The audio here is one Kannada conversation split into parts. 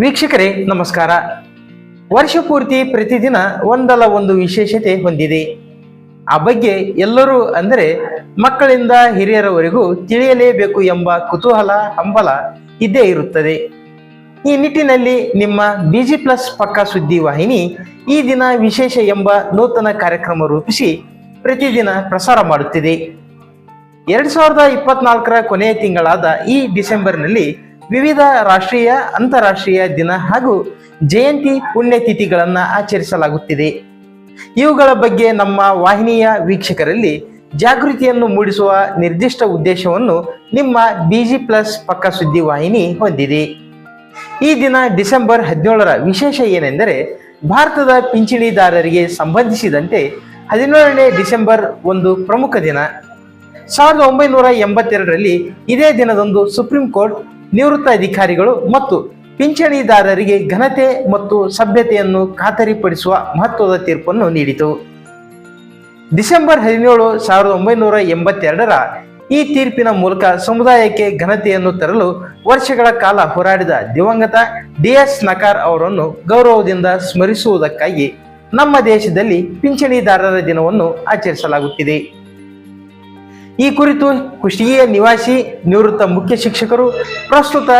ವೀಕ್ಷಕರೇ, ನಮಸ್ಕಾರ. ವರ್ಷ ಪೂರ್ತಿ ಪ್ರತಿದಿನ ಒಂದಲ್ಲ ಒಂದು ವಿಶೇಷತೆ ಹೊಂದಿದೆ. ಆ ಬಗ್ಗೆ ಎಲ್ಲರೂ ಅಂದರೆ ಮಕ್ಕಳಿಂದ ಹಿರಿಯರವರೆಗೂ ತಿಳಿಯಲೇಬೇಕು ಎಂಬ ಕುತೂಹಲ, ಹಂಬಲ ಇದ್ದೇ ಇರುತ್ತದೆ. ಈ ನಿಟ್ಟಿನಲ್ಲಿ ನಿಮ್ಮ ಬಿಜಿ ಪ್ಲಸ್ ಪಕ್ಕಾ ಸುದ್ದಿ ವಾಹಿನಿ ಈ ದಿನ ವಿಶೇಷ ಎಂಬ ನೂತನ ಕಾರ್ಯಕ್ರಮ ರೂಪಿಸಿ ಪ್ರತಿದಿನ ಪ್ರಸಾರ ಮಾಡುತ್ತಿದೆ. ಎರಡ್ ಸಾವಿರದ ಇಪ್ಪತ್ನಾಲ್ಕರ ಕೊನೆಯ ತಿಂಗಳಾದ ಈ ಡಿಸೆಂಬರ್ನಲ್ಲಿ ವಿವಿಧ ರಾಷ್ಟ್ರೀಯ, ಅಂತಾರಾಷ್ಟ್ರೀಯ ದಿನ ಹಾಗೂ ಜಯಂತಿ ಪುಣ್ಯತಿಥಿಗಳನ್ನು ಆಚರಿಸಲಾಗುತ್ತಿದೆ. ಇವುಗಳ ಬಗ್ಗೆ ನಮ್ಮ ವಾಹಿನಿಯ ವೀಕ್ಷಕರಲ್ಲಿ ಜಾಗೃತಿಯನ್ನು ಮೂಡಿಸುವ ನಿರ್ದಿಷ್ಟ ಉದ್ದೇಶವನ್ನು ನಿಮ್ಮ ಬಿಜಿ ಪ್ಲಸ್ ಪಕ್ಕ ಸುದ್ದಿ ವಾಹಿನಿ ಹೊಂದಿದೆ. ಈ ದಿನ ಡಿಸೆಂಬರ್ ಹದಿನೇಳರ ವಿಶೇಷ ಏನೆಂದರೆ, ಭಾರತದ ಪಿಂಚಣಿದಾರರಿಗೆ ಸಂಬಂಧಿಸಿದಂತೆ ಹದಿನೇಳನೇ ಡಿಸೆಂಬರ್ ಒಂದು ಪ್ರಮುಖ ದಿನ. ಸಾವಿರದ ಒಂಬೈನೂರ ಎಂಬತ್ತೆರಡರಲ್ಲಿ ಇದೇ ದಿನದಂದು ಸುಪ್ರೀಂ ಕೋರ್ಟ್ ನಿವೃತ್ತ ಅಧಿಕಾರಿಗಳು ಮತ್ತು ಪಿಂಚಣಿದಾರರಿಗೆ ಘನತೆ ಮತ್ತು ಸಭ್ಯತೆಯನ್ನು ಖಾತರಿಪಡಿಸುವ ಮಹತ್ವದ ತೀರ್ಪನ್ನು ನೀಡಿತು. ಡಿಸೆಂಬರ್ ಹದಿನೇಳು ಸಾವಿರದ ಒಂಬೈನೂರ ಎಂಬತ್ತೆರಡರ ಈ ತೀರ್ಪಿನ ಮೂಲಕ ಸಮುದಾಯಕ್ಕೆ ಘನತೆಯನ್ನು ತರಲು ವರ್ಷಗಳ ಕಾಲ ಹೋರಾಡಿದ ದಿವಂಗತ ಡಿ ಎಸ್ ನಕಾರ್ ಅವರನ್ನು ಗೌರವದಿಂದ ಸ್ಮರಿಸುವುದಕ್ಕಾಗಿ ನಮ್ಮ ದೇಶದಲ್ಲಿ ಪಿಂಚಣಿದಾರರ ದಿನವನ್ನು ಆಚರಿಸಲಾಗುತ್ತಿದೆ. ಈ ಕುರಿತು ಕುಷ್ಟಗಿಯ ನಿವಾಸಿ ನಿವೃತ್ತ ಮುಖ್ಯ ಶಿಕ್ಷಕರು ಪ್ರಸ್ತುತ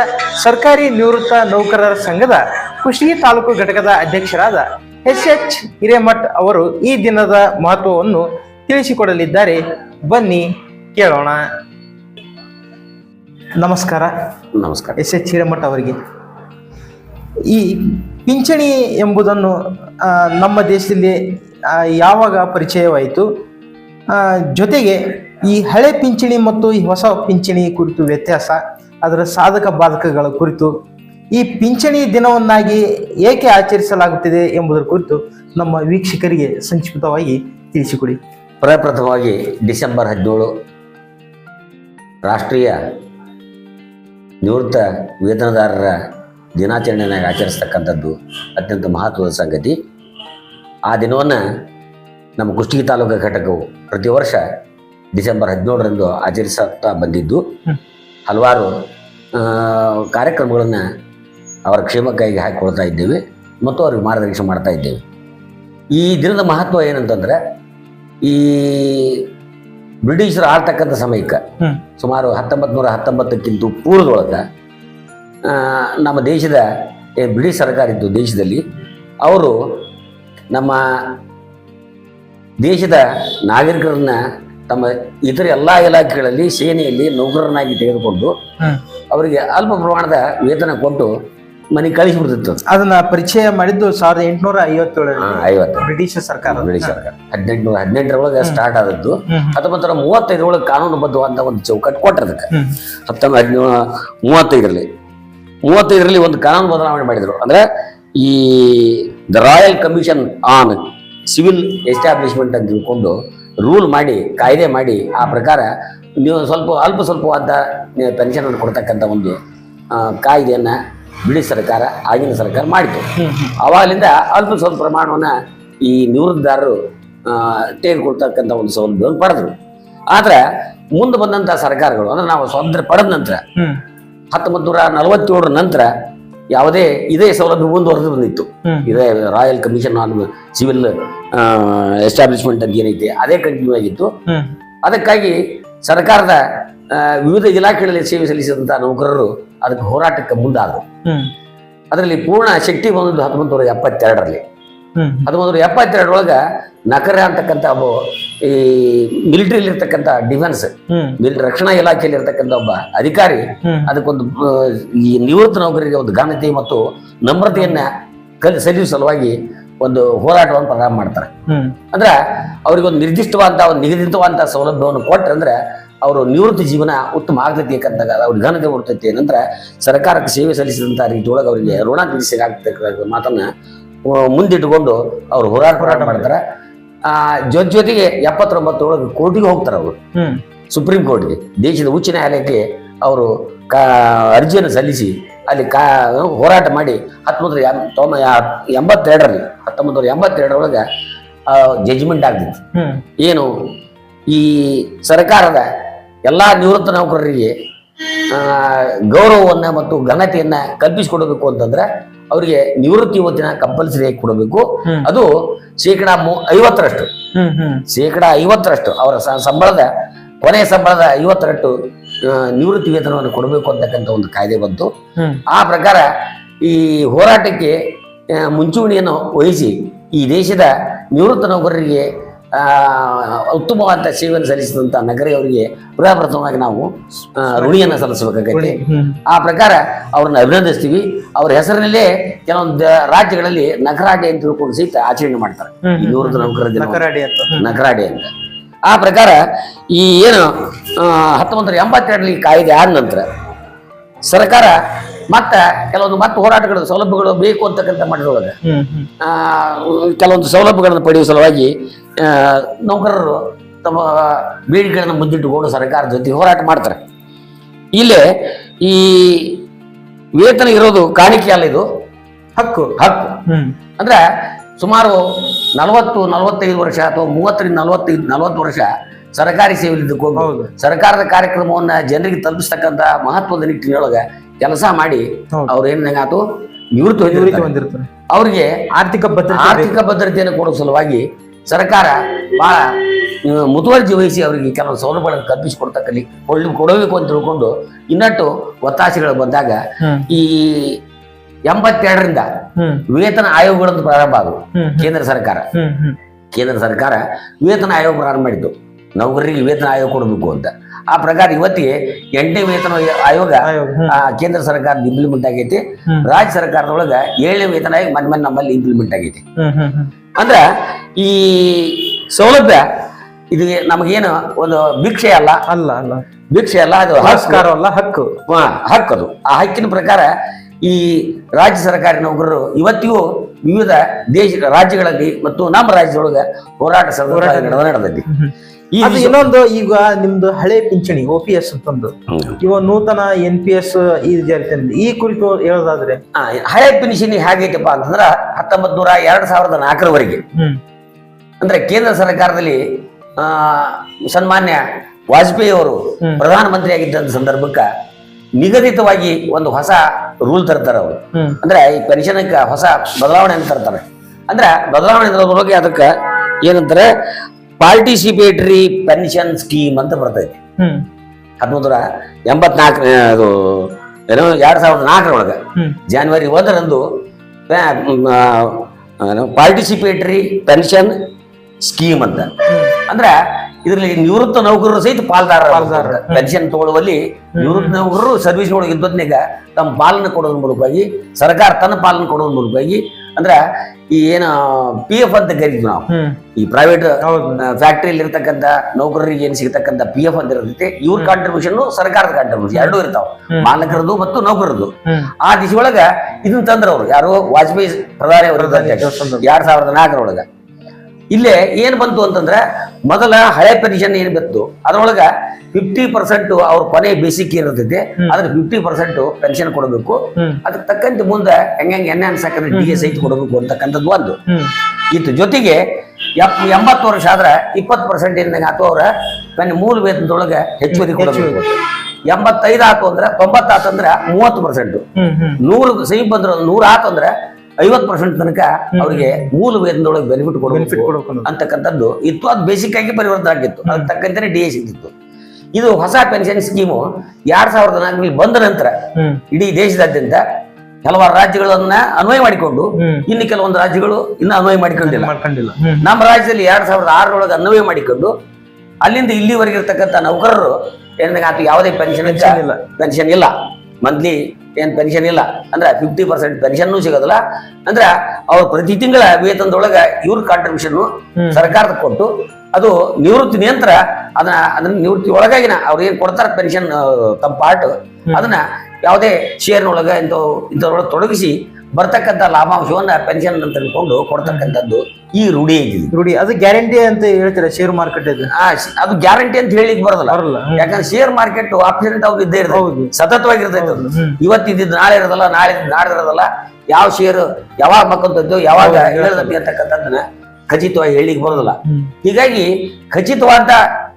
ಸರ್ಕಾರಿ ನಿವೃತ್ತ ನೌಕರರ ಸಂಘದ ಕುಷ್ಟಗಿ ತಾಲೂಕು ಘಟಕದ ಅಧ್ಯಕ್ಷರಾದ ಎಸ್ ಎಚ್ ಹಿರೇಮಠ್ ಅವರು ಈ ದಿನದ ಮಹತ್ವವನ್ನು ತಿಳಿಸಿಕೊಡಲಿದ್ದಾರೆ. ಬನ್ನಿ ಕೇಳೋಣ. ನಮಸ್ಕಾರ. ನಮಸ್ಕಾರ. ಎಸ್ ಎಚ್ ಹಿರೇಮಠ್ ಅವರಿಗೆ. ಈ ಪಿಂಚಣಿ ಎಂಬುದನ್ನು ನಮ್ಮ ದೇಶದಲ್ಲಿ ಯಾವಾಗ ಪರಿಚಯವಾಯಿತು? ಜೊತೆಗೆ ಈ ಹಳೆ ಪಿಂಚಣಿ ಮತ್ತು ಈ ಹೊಸ ಪಿಂಚಣಿ ಕುರಿತು ವ್ಯತ್ಯಾಸ, ಅದರ ಸಾಧಕ ಬಾಧಕಗಳ ಕುರಿತು ಈ ಪಿಂಚಣಿ ದಿನವನ್ನಾಗಿ ಏಕೆ ಆಚರಿಸಲಾಗುತ್ತಿದೆ ಎಂಬುದರ ಕುರಿತು ನಮ್ಮ ವೀಕ್ಷಕರಿಗೆ ಸಂಕ್ಷಿಪ್ತವಾಗಿ ತಿಳಿಸಿಕೊಡಿ. ಪ್ರಪ್ರಥಮವಾಗಿ ಡಿಸೆಂಬರ್ ಹದಿನೇಳು ರಾಷ್ಟ್ರೀಯ ನಿವೃತ್ತ ವೇತನದಾರರ ದಿನಾಚರಣೆಯಾಗಿ ಆಚರಿಸ್ತಕ್ಕಂಥದ್ದು ಅತ್ಯಂತ ಮಹತ್ವದ ಸಂಗತಿ. ಆ ದಿನವನ್ನು ನಮ್ಮ ಕುಷ್ಟಗಿ ತಾಲೂಕು ಘಟಕವು ಪ್ರತಿ ವರ್ಷ ಡಿಸೆಂಬರ್ ಹದಿನೇಳರಂದು ಆಚರಿಸುತ್ತಾ ಬಂದಿದ್ದು. ಹಲವಾರು ಕಾರ್ಯಕ್ರಮಗಳನ್ನು ಅವರ ಕ್ಷೇಮಕ್ಕಾಗಿ ಹಾಕಿಕೊಳ್ತಾ ಇದ್ದೇವೆ ಮತ್ತು ಅವ್ರಿಗೆ ಮಾರ್ಗದರ್ಶನ ಮಾಡ್ತಾ ಇದ್ದೇವೆ ಈ ದಿನದ ಮಹತ್ವ ಏನಂತಂದ್ರೆ ಈ ಬ್ರಿಟಿಷರು ಆಳ್ತಕ್ಕಂಥ ಸಮಯಕ್ಕೆ ಸುಮಾರು ಹತ್ತೊಂಬತ್ತು ನೂರ ಹತ್ತೊಂಬತ್ತಕ್ಕಿಂತ ಪೂರ್ವದೊಳಗೆ ನಮ್ಮ ದೇಶದ ಬ್ರಿಟಿಷ್ ಸರ್ಕಾರ ಇದ್ದು ದೇಶದಲ್ಲಿ ಅವರು ನಮ್ಮ ದೇಶದ ನಾಗರಿಕರನ್ನ ತಮ್ಮ ಇತರ ಎಲ್ಲಾ ಇಲಾಖೆಗಳಲ್ಲಿ ಸೇನೆಯಲ್ಲಿ ನೌಕರನಾಗಿ ತೆಗೆದುಕೊಂಡು ಅವರಿಗೆ ಅಲ್ಪ ಪ್ರಮಾಣದ ವೇತನ ಕೊಟ್ಟು ಮನೆ ಕಳಿಸಿಬಿಡ್ತಿತ್ತು. ಅದನ್ನ ಪರಿಚಯ ಮಾಡಿದ್ದು ಸಾವಿರದ ಎಂಟುನೂರ ಐವತ್ತೇಳು ಐವತ್ತು. ಬ್ರಿಟಿಷ್ ಸರ್ಕಾರ. ಬ್ರಿಟಿಷ್ ಸರ್ಕಾರ. ಹದಿನೆಂಟುನೂರ ಹದಿನೆಂಟರೊಳಗೆ ಸ್ಟಾರ್ಟ್ ಆದದ್ದು. ಹತ್ತೊಂಬತ್ತರ ಮೂವತ್ತೈದರೊಳಗೆ ಕಾನೂನುಬದ್ಧವಾದ ಒಂದು ಚೌಕಟ್ಟು ಕೊಟ್ಟರು ಅದಕ್ಕೆ ಹ್ಮ್. ಹತ್ತೊಂಬತ್ತು ಹದಿನೇಳು ಮೂವತ್ತೈದರಲ್ಲಿ. ಮೂವತ್ತೈದರಲ್ಲಿ ಒಂದು ಕಾನೂನು ಬದಲಾವಣೆ ಮಾಡಿದರು. ಅಂದ್ರೆ ಈ the royal commission on civil establishment ಅಂತ ತಿಳ್ಕೊಂಡು ರೂಲ್ ಮಾಡಿ ಕಾಯ್ದೆ ಮಾಡಿ ಆ ಪ್ರಕಾರ ನೀವು ಸ್ವಲ್ಪ ಅಲ್ಪ ಸ್ವಲ್ಪವಾದ ಪೆನ್ಷನ್ ಅನ್ನು ಕೊಡ್ತಕ್ಕಂಥ ಒಂದು ಕಾಯ್ದೆಯನ್ನು ಬಿಳಿ ಬ್ರಿಟಿಷ್ ಸರ್ಕಾರ ಆಗಿನ ಸರ್ಕಾರ ಮಾಡಿತು. ಅವಾಗಲಿಂದ ಅಲ್ಪ ಸ್ವಲ್ಪ ಪ್ರಮಾಣವನ್ನು ಈ ನಿವೃತ್ತದಾರರು ತೆಗೆದುಕೊಳ್ತಕ್ಕಂಥ ಒಂದು ಸೌಲಭ್ಯವನ್ನು ಪಡೆದ್ರು. ಆದ್ರೆ ಮುಂದೆ ಬಂದಂಥ ಸರ್ಕಾರಗಳು ಅಂದ್ರೆ ನಾವು ಸ್ವಾತಂತ್ರ್ಯ ಪಡೆದ ನಂತರ ಹತ್ತೊಂಬತ್ತು ನೂರ ನಲವತ್ತೇಳರ ನಂತರ ಯಾವುದೇ ಇದೇ ಸೌಲಭ್ಯ ಮುಂದುವರೆದು ಬಂದಿತ್ತು. ಇದೇ royal commission on civil establishment ಅಂತ ಏನೈತೆ ಅದೇ ಕಂಟಿನ್ಯೂ ಆಗಿತ್ತು. ಅದಕ್ಕಾಗಿ ಸರ್ಕಾರದ ವಿವಿಧ ಇಲಾಖೆಗಳಲ್ಲಿ ಸೇವೆ ಸಲ್ಲಿಸಿದಂತಹ ನೌಕರರು ಅದಕ್ಕೆ ಹೋರಾಟಕ್ಕೆ ಮುಂದಾದರು. ಅದರಲ್ಲಿ ಪೂರ್ಣ ಶಕ್ತಿ ಬಂದದ್ದು ಹತ್ತೊಂಬತ್ತು ನೂರ ಎಪ್ಪತ್ತೆರಡರಲ್ಲಿ. ಹ್ಮ್. ಮೊದಲು ಎಪ್ಪತ್ತೆರಡರೊಳಗ ನಕರ ಅಂತಕ್ಕಂಥ ಒಬ್ಬ ಈ ಮಿಲಿಟರಿಲಿ ಇರ್ತಕ್ಕಂಥ ಡಿಫೆನ್ಸ್ ರಕ್ಷಣಾ ಇಲಾಖೆಯಲ್ಲಿ ಇರ್ತಕ್ಕಂಥ ಒಬ್ಬ ಅಧಿಕಾರಿ ಅದಕ್ಕೊಂದು ಈ ನಿವೃತ್ತ ನೌಕರಿಗೆ ಒಂದು ಘನತೆ ಮತ್ತು ನಮ್ರತೆಯನ್ನ ಕಲಿ ಸಲ್ಲಿಸುವ ಸಲುವಾಗಿ ಒಂದು ಹೋರಾಟವನ್ನು ಪ್ರಾರಂಭ ಮಾಡ್ತಾರೆ. ಅಂದ್ರೆ ಅವ್ರಿಗೆ ಒಂದು ನಿರ್ದಿಷ್ಟವಾದ ಒಂದು ನಿಗದಿತವಾದಂತಹ ಸೌಲಭ್ಯವನ್ನು ಕೊಟ್ಟರೆ ಅಂದ್ರೆ ಅವರು ನಿವೃತ್ತಿ ಜೀವನ ಉತ್ತಮ ಆಗ್ತೈತಿ ಯಾಕಂದಾಗ ಅವ್ರಿಗೆ ಘನತೆ ಕೊಡ್ತೈತಿ ನಂತರ ಸರ್ಕಾರಕ್ಕೆ ಸೇವೆ ಸಲ್ಲಿಸಿದಂಥ ರೀತಿ ಒಳಗೆ ಅವರಿಗೆ ಋಣ ತೀರಿಸಿ ಮಾತನ್ನ ಮುಂದಿಟ್ಟುಕೊಂಡು ಅವ್ರು ಹೋರಾಟ ಹೋರಾಟ ಮಾಡ್ತಾರೆ. ಆ ಜೊತೆ ಜೊತೆಗೆ ಎಪ್ಪತ್ತೊಂಬತ್ತರೊಳಗೆ ಕೋರ್ಟಿಗೆ ಹೋಗ್ತಾರೆ ಅವರು. ಸುಪ್ರೀಂ ಕೋರ್ಟ್ಗೆ. ದೇಶದ ಉಚ್ಚ ನ್ಯಾಯಾಲಯಕ್ಕೆ ಅವರು ಕಾ ಅರ್ಜಿಯನ್ನು ಸಲ್ಲಿಸಿ ಅಲ್ಲಿ ಕಾ ಹೋರಾಟ ಮಾಡಿ ಹತ್ತೊಂಬತ್ತು ತೊಂಬ ಎಂಬತ್ತೆರಡರಲ್ಲಿ ಹತ್ತೊಂಬತ್ತು ನೂರ ಎಂಬತ್ತೆರಡರೊಳಗೆ ಜಜ್ಮೆಂಟ್ ಆಗ್ತಿತ್ತು. ಏನು? ಈ ಸರ್ಕಾರದ ಎಲ್ಲ ನಿವೃತ್ತ ನೌಕರರಿಗೆ ಗೌರವವನ್ನ ಮತ್ತು ಘನತೆಯನ್ನ ಕಲ್ಪಿಸಿಕೊಡಬೇಕು ಅಂತಂದ್ರೆ ಅವರಿಗೆ ನಿವೃತ್ತಿ ವೇತನ ಕಂಪಲ್ಸರಿ ಆಗಿ ಕೊಡಬೇಕು. ಅದು ಶೇಕಡಾ ಮೂ- ಐವತ್ತರಷ್ಟು. ಶೇಕಡ ಶೇಕಡಾ ಐವತ್ತರಷ್ಟು ಅವರ ಸಂಬಳದ ಕೊನೆಯ ಸಂಬಳದ ಐವತ್ತರಷ್ಟು ನಿವೃತ್ತಿ ವೇತನವನ್ನು ಕೊಡಬೇಕು ಅಂತಕ್ಕಂಥ ಒಂದು ಕಾಯ್ದೆ ಬಂತು. ಆ ಪ್ರಕಾರ ಈ ಹೋರಾಟಕ್ಕೆ ಮುಂಚೂಣಿಯನ್ನು ವಹಿಸಿ ಈ ದೇಶದ ನಿವೃತ್ತ ನೌಕರರಿಗೆ ಉತ್ತಮವಾದ ಸೇವೆಯನ್ನು ಸಲ್ಲಿಸಿದಂಥ ನಗರಿಯವರಿಗೆ ಪ್ರಥಮವಾಗಿ ನಾವು ಋಣಿಯನ್ನು ಸಲ್ಲಿಸಬೇಕಾಗತ್ತೆ ಆ ಪ್ರಕಾರ ಅವ್ರನ್ನ ಅಭಿನಂದಿಸ್ತೀವಿ. ಅವ್ರ ಹೆಸರಿನಲ್ಲೇ ಕೆಲವೊಂದು ರಾಜ್ಯಗಳಲ್ಲಿ ನಗರಾಡಿ ಅಂತ ತಿಳ್ಕೊಂಡು ಸಹಿತ ಆಚರಣೆ ಮಾಡ್ತಾರೆ. ಅಂತ. ನಗರಾಡಿ ಅಂತ. ಆ ಪ್ರಕಾರ ಈ ಏನು ಹತ್ತೊಂಬತ್ತರ ಎಂಬತ್ತೆರಡರಲ್ಲಿ ಕಾಯ್ದೆ ಆದ ನಂತರ ಸರ್ಕಾರ ಮತ್ತ ಕೆಲವೊಂದು ಮತ್ತೆ ಹೋರಾಟಗಳು ಸೌಲಭ್ಯಗಳು ಬೇಕು ಅಂತಕ್ಕಂಥ ಆ, ಕೆಲವೊಂದು ಸೌಲಭ್ಯಗಳನ್ನು ಪಡೆಯುವ ಸಲುವಾಗಿ ನೌಕರರು ತಮ್ಮ ಬೇಡಿಕೆಗಳನ್ನು ಮುಂದಿಟ್ಟುಕೊಂಡು ಸರ್ಕಾರದ ಜೊತೆ ಹೋರಾಟ ಮಾಡ್ತಾರೆ. ಇಲ್ಲೇ ಈ ವೇತನ ಇರೋದು ಕಾಣಿಕೆ ಅಲ್ಲ ಇದು? ಹಕ್ಕು. ಹಕ್ಕು. ಅಂದ್ರೆ ಸುಮಾರು ನಲವತ್ತು ನಲವತ್ತೈದು ವರ್ಷ ಅಥವಾ ಮೂವತ್ತರಿಂದ ನಲವತ್ತೈದು ನಲವತ್ತು ವರ್ಷ ಸರ್ಕಾರಿ ಸೇವೆಯಲ್ಲಿ. ಸರ್ಕಾರದ ಕಾರ್ಯಕ್ರಮವನ್ನ ಜನರಿಗೆ ತಲುಪಿಸ್ತಕ್ಕಂತ ಮಹತ್ವದ ನಿಟ್ಟಿನೊಳಗೆ ಕೆಲಸ ಮಾಡಿ. ಅವ್ರು ಏನ್ ನಿವೃತ್ತಿ ಹೊಂದಿರ್ತಾರೆ. ಅವ್ರಿಗೆ ಆರ್ಥಿಕ ಭದ್ರತೆ ಆರ್ಥಿಕ ಭದ್ರತೆಯನ್ನು ಕೊಡೋ ಸಲುವಾಗಿ ಸರ್ಕಾರ ಬಹಳ ಆ, ಮುತುವರ್ಜಿ ವಹಿಸಿ ಅವರಿಗೆ ಕೆಲವು ಸೌಲಭ್ಯಗಳನ್ನು ಕಲ್ಪಿಸಿಕೊಡ್ತಕ್ಕಲ್ಲಿ ಕೊಳ್ಳಿ ಕೊಡಬೇಕು ಅಂತ ತಿಳ್ಕೊಂಡು ಇನ್ನಟ್ಟು ಒತ್ತಾಸೆಗಳು ಬಂದಾಗ ಈ ಎಂಬತ್ತೆರಡರಿಂದ ವೇತನ ಆಯೋಗಗಳನ್ನು ಪ್ರಾರಂಭ ಆದವು ಕೇಂದ್ರ ಸರ್ಕಾರ. ಕೇಂದ್ರ ಸರ್ಕಾರ ವೇತನ ಆಯೋಗ ಪ್ರಾರಂಭ ಮಾಡಿದ್ದು. ನೌಕರರಿಗೆ ವೇತನ ಆಯೋಗ ಕೊಡಬೇಕು ಅಂತ. ಆ ಪ್ರಕಾರ ಇವತ್ತಿಗೆ ಎಂಟನೇ ವೇತನ ಆಯೋಗ ಕೇಂದ್ರ ಸರ್ಕಾರದ ಇಂಪ್ಲಿಮೆಂಟ್ ಆಗೈತಿ. ರಾಜ್ಯ ಸರ್ಕಾರದೊಳಗ ಏಳನೇ ವೇತನ ಆಯೋಗ ಮನೆ ಮನೆ ನಮ್ಮಲ್ಲಿ ಇಂಪ್ಲಿಮೆಂಟ್ ಆಗೈತಿ. ಅಂದ್ರ ಈ ಸೌಲಭ್ಯ ಇದು ನಮಗೇನು ಒಂದು ಭಿಕ್ಷೆ ಅಲ್ಲ. ಅಲ್ಲ ಅಲ್ಲ. ಭಿಕ್ಷೆ ಅಲ್ಲ ಅದು ಹಸ್ಕಾರ ಅಲ್ಲ ಹಕ್ಕು. ಹಕ್ಕು ಹಕ್ಕದು ಆ ಹಕ್ಕಿನ ಪ್ರಕಾರ ಈ ರಾಜ್ಯ ಸರ್ಕಾರಿ ನೌಕರರು ಇವತ್ತಿಗೂ ವಿವಿಧ ದೇಶ ರಾಜ್ಯಗಳಲ್ಲಿ ಮತ್ತು ನಮ್ಮ ರಾಜ್ಯದೊಳಗೆ ಹೋರಾಟ ನಡೆದೈತಿ. ಈ ಅದು ಇನ್ನೊಂದು ಈಗ ನಿಮ್ದು ಹಳೆ ಪಿಂಚಣಿ ಓ ಪಿ ಎಸ್ ಅಂತಂದು. ಇವ ನೂತನ ಎನ್ ಪಿ ಎಸ್ ಈ. ಈ ಕುರಿತು ಹೇಳೋದಾದ್ರೆ ಹಳೆ ಪಿಂಚಣಿ ಹೇಗೈತಪ್ಪ ಅಂತಂದ್ರ ಹತ್ತೊಂಬತ್ ನೂರ ಎರಡ್ ಸಾವಿರದ ನಾಲ್ಕರವರೆಗೆ ಅಂದ್ರೆ ಕೇಂದ್ರ ಸರ್ಕಾರದಲ್ಲಿ ಸನ್ಮಾನ್ಯ ವಾಜಪೇಯಿ ಅವರು ಪ್ರಧಾನ ಪ್ರಧಾನಮಂತ್ರಿ ಆಗಿದ್ದಂತ ಸಂದರ್ಭಕ್ಕ ನಿಗದಿತವಾಗಿ ಒಂದು ಹೊಸ ರೂಲ್ ತರ್ತಾರೆ ಅವರು. ಅಂದ್ರೆ ಈ ಪೆನ್ಷನ್ ಹೊಸ ಬದಲಾವಣೆ ಅಂತ ತರ್ತಾರೆ. ಅಂದ್ರೆ ಬದಲಾವಣೆ ತರೋದ್ರೊಳಗೆ ಅದಕ್ಕೆ ಏನಂತಾರೆ ಪಾರ್ಟಿಸಿಪೇಟರಿ ಪೆನ್ಷನ್ ಸ್ಕೀಮ್ ಅಂತ ಬರ್ತೈತಿ. ಹ್ಮ್. ಎಂಬತ್ನಾಲ್ಕ ಅದು ಏನೋ ಎರಡ್ ಸಾವಿರದ ನಾಲ್ಕರೊಳಗೆ ಜಾನ್ವರಿ ಒಂದರಂದು ಪಾರ್ಟಿಸಿಪೇಟರಿ ಪೆನ್ಷನ್ ಸ್ಕೀಮ್ ಅಂತ. ಅಂದ್ರೆ ಇದರಲ್ಲಿ ನಿವೃತ್ತ ನೌಕರರು ಸಹಿತ ಪಾಲ್ದಾರ ಪಾಲ್ದಾರ. ಪೆನ್ಷನ್ ತಗೊಳ್ಳುವಲ್ಲಿ ನಿವೃತ್ತ ನೌಕರರು ಸರ್ವಿಸ್ ಒಳಗೆ ಇದ್ದೊತ್ನಾಗ ತಮ್ಮ ಪಾಲನೆ ಕೊಡೋದ್ರ ಮೂಲಕವಾಗಿ ಸರ್ಕಾರ ತನ್ನ ಪಾಲನೆ ಕೊಡೋದ್ರ ಮೂಲಕವಾಗಿ ಅಂದ್ರ ಈ ಏನು ಪಿ ಎಫ್ ಅಂತ ಕರಿತೀವಿ ನಾವು. ಈ ಪ್ರೈವೇಟ್ ಫ್ಯಾಕ್ಟ್ರಿಯಲ್ಲಿ ಇರ್ತಕ್ಕಂಥ ನೌಕರರಿಗೆ ಏನ್ ಸಿಗ್ತಕ್ಕಂಥ ಪಿ ಎಫ್ ಅಂತ ಇರ್ತೈತೆ ಇವ್ರ ಕಾಂಟ್ರಿಬ್ಯೂಷನ್ ಸರ್ಕಾರದ ಕಾಂಟ್ರಿಬ್ಯೂಷನ್ ಎರಡೂ ಇರ್ತಾವ. ಮಾಲಕರದು ಮತ್ತು ನೌಕರದ್ದು ಆ ಆ ಒಳಗ ಇದನ್ನ ತಂದ್ರ ಅವರು ಯಾರು? ವಾಜಪೇಯಿ ಪ್ರಧಾನಿ ಅವರು. ಎರಡ್ ಸಾವಿರದ ನಾಲ್ಕರೊಳಗ. ಇಲ್ಲೇ ಏನ್ ಬಂತು ಅಂತಂದ್ರೆ ಮೊದಲ ಹಳೆ ಪೆನ್ಷನ್ ಏನ್ ಬಂತು? ಅದ್ರೊಳಗ ಫಿಫ್ಟಿ ಪರ್ಸೆಂಟ್ ಅವ್ರ ಕೊನೆ ಬೇಸಿಕ್ ಏನಿರ್ತೈತಿ. ಅದ್ರ ಫಿಫ್ಟಿ ಪರ್ಸೆಂಟ್ ಪೆನ್ಷನ್ ಕೊಡಬೇಕು. ಅದಕ್ಕೆ ತಕ್ಕಂತೆ ಮುಂದೆ ಹೆಂಗೆ ಎಣ್ಣೆ ಸಾಕಂದ್ರೆ ಡಿ ಎಸ್ ಐತಿ ಕೊಡಬೇಕು ಅಂತಕ್ಕಂಥದ್ದು ಒಂದು. ಇತ್ತು ಜೊತೆಗೆ ಎಪ್ ಎಂಬತ್ತು ವರ್ಷ ಆದ್ರೆ ಇಪ್ಪತ್ತು ಪರ್ಸೆಂಟ್ ಏನಾಗ ಆತು ಅವ್ರ ನನ್ನ ಮೂಲ ವೇತನದೊಳಗೆ ಹೆಚ್ಚುವರಿ ಕೊಡಬೇಕು. ಎಂಬತ್ತೈದು ಆತು ಅಂದ್ರೆ ತೊಂಬತ್ತು ಆತಂದ್ರೆ ಮೂವತ್ತು ಪರ್ಸೆಂಟ್ ನೂರು ಸೈ ಬಂದ್ರೆ ನೂರ ಆತಂದ್ರೆ ಐವತ್ತು ಪರ್ಸೆಂಟ್ ತನಕ ಅವರಿಗೆ ಮೂಲ ವೇತನದೊಳಗೆ ಬೆನಿಫಿಟ್ ಕೊಡಬೇಕು ಅಂತಕ್ಕಂಥದ್ದು. ಇತ್ತು ಅದು ಬೇಸಿಕ್ ಆಗಿ ಪರಿವರ್ತನೆ ಆಗಿತ್ತು. ಅದಕ್ಕೆ ತಕ್ಕಂತೆ ಡಿ ಎ ಸಿಗ್ತಿತ್ತು ಇದು ಹೊಸ ಪೆನ್ಷನ್ ಸ್ಕೀಮು ಎರಡ್ ಸಾವಿರದ ನಾಲ್ಕರಲ್ಲಿ ಬಂದ ನಂತರ ಇಡೀ ದೇಶದಾದ್ಯಂತ ಹಲವಾರು ರಾಜ್ಯಗಳನ್ನ ಅನ್ವಯ ಮಾಡಿಕೊಂಡು ಇನ್ನು ಕೆಲವೊಂದು ರಾಜ್ಯಗಳು ಇನ್ನು ಅನ್ವಯ ಮಾಡಿಕೊಂಡಿಲ್ಲ. ನಮ್ಮ ರಾಜ್ಯದಲ್ಲಿ ಎರಡ್ ಸಾವಿರದ ಆರರೊಳಗೆ ಅನ್ವಯ ಮಾಡಿಕೊಂಡು ಅಲ್ಲಿಂದ ಇಲ್ಲಿವರೆಗೆ ಇರ್ತಕ್ಕಂಥ ನೌಕರರು ಏನಾಗ ಯಾವುದೇ ಪೆನ್ಷನ್ ಇಲ್ಲ. ಪೆನ್ಷನ್ ಇಲ್ಲ. ಮಂತ್ಲಿ ಏನ್ ಪೆನ್ಷನ್ ಇಲ್ಲ? ಅಂದ್ರೆ ಫಿಫ್ಟಿ ಪರ್ಸೆಂಟ್ ಪೆನ್ಷನ್ ಸಿಗೋದಿಲ್ಲ. ಅಂದ್ರೆ ಅವ್ರ ಪ್ರತಿ ತಿಂಗಳ ವೇತನದೊಳಗೆ ಇವ್ರ ಕಾಂಟ್ರಿಬ್ಯೂಷನ್. ಸರ್ಕಾರದ ಕೊಟ್ಟು ಅದು ನಿವೃತ್ತಿ ನಿಯಂತ್ರ ಅದನ್ನ ಅದನ್ನ ನಿವೃತ್ತಿ ಒಳಗಾಗಿನ ಅವ್ರು ಏನ್ ಕೊಡ್ತಾರ ಪೆನ್ಷನ್ ತಮ್ಮ ಪಾರ್ಟ್ ಅದನ್ನ ಯಾವುದೇ ಶೇರ್ನೊಳಗ ಇಂಥ ಇಂಥದ್ರೊಳಗೆ ತೊಡಗಿಸಿ ಬರ್ತಕ್ಕಂಥ ಲಾಭಾಂಶವನ್ನ ಪೆನ್ಷನ್ ಅಂತ ತಿಳ್ಕೊಂಡು ಕೊಡ್ತಕ್ಕಂಥದ್ದು ಈ ರೂಢಿ ಆಗಿದೆ. ರೂಢಿ. ಅದು ಗ್ಯಾರಂಟಿ ಅಂತ ಹೇಳ್ತೀರಾ? ಶೇರ್ ಮಾರ್ಕೆಟ್ ಇದು? ಅದು ಗ್ಯಾರಂಟಿ ಅಂತ ಹೇಳಿಕ್ ಬರೋದಲ್ಲ. ಯಾಕಂದ್ರೆ ಶೇರ್ ಮಾರ್ಕೆಟ್ ಆಪ್ಷನ್ ಅವ್ರು ಇದ್ದೇ ಇರ್ತದೆ. ಸತತವಾಗಿರ್ತೈತೆ ಇವತ್ತು ಇದ್ದಿದ್ದು ನಾಳೆ ಇರೋದಲ್ಲ ನಾಳೆ ನಾಳೆ ಇರೋದಲ್ಲ ಯಾವ ಶೇರ್ ಯಾವಾಗ ಮಕ್ಕಂಥದ್ದು ಯಾವಾಗ ಹೇಳದತ್ತಿ ಅಂತಕ್ಕಂಥದ್ದನ್ನ ಖಚಿತವಾಗಿ ಹೇಳಿಕ್ ಬರೋದಿಲ್ಲ. ಹೀಗಾಗಿ ಖಚಿತವಾದ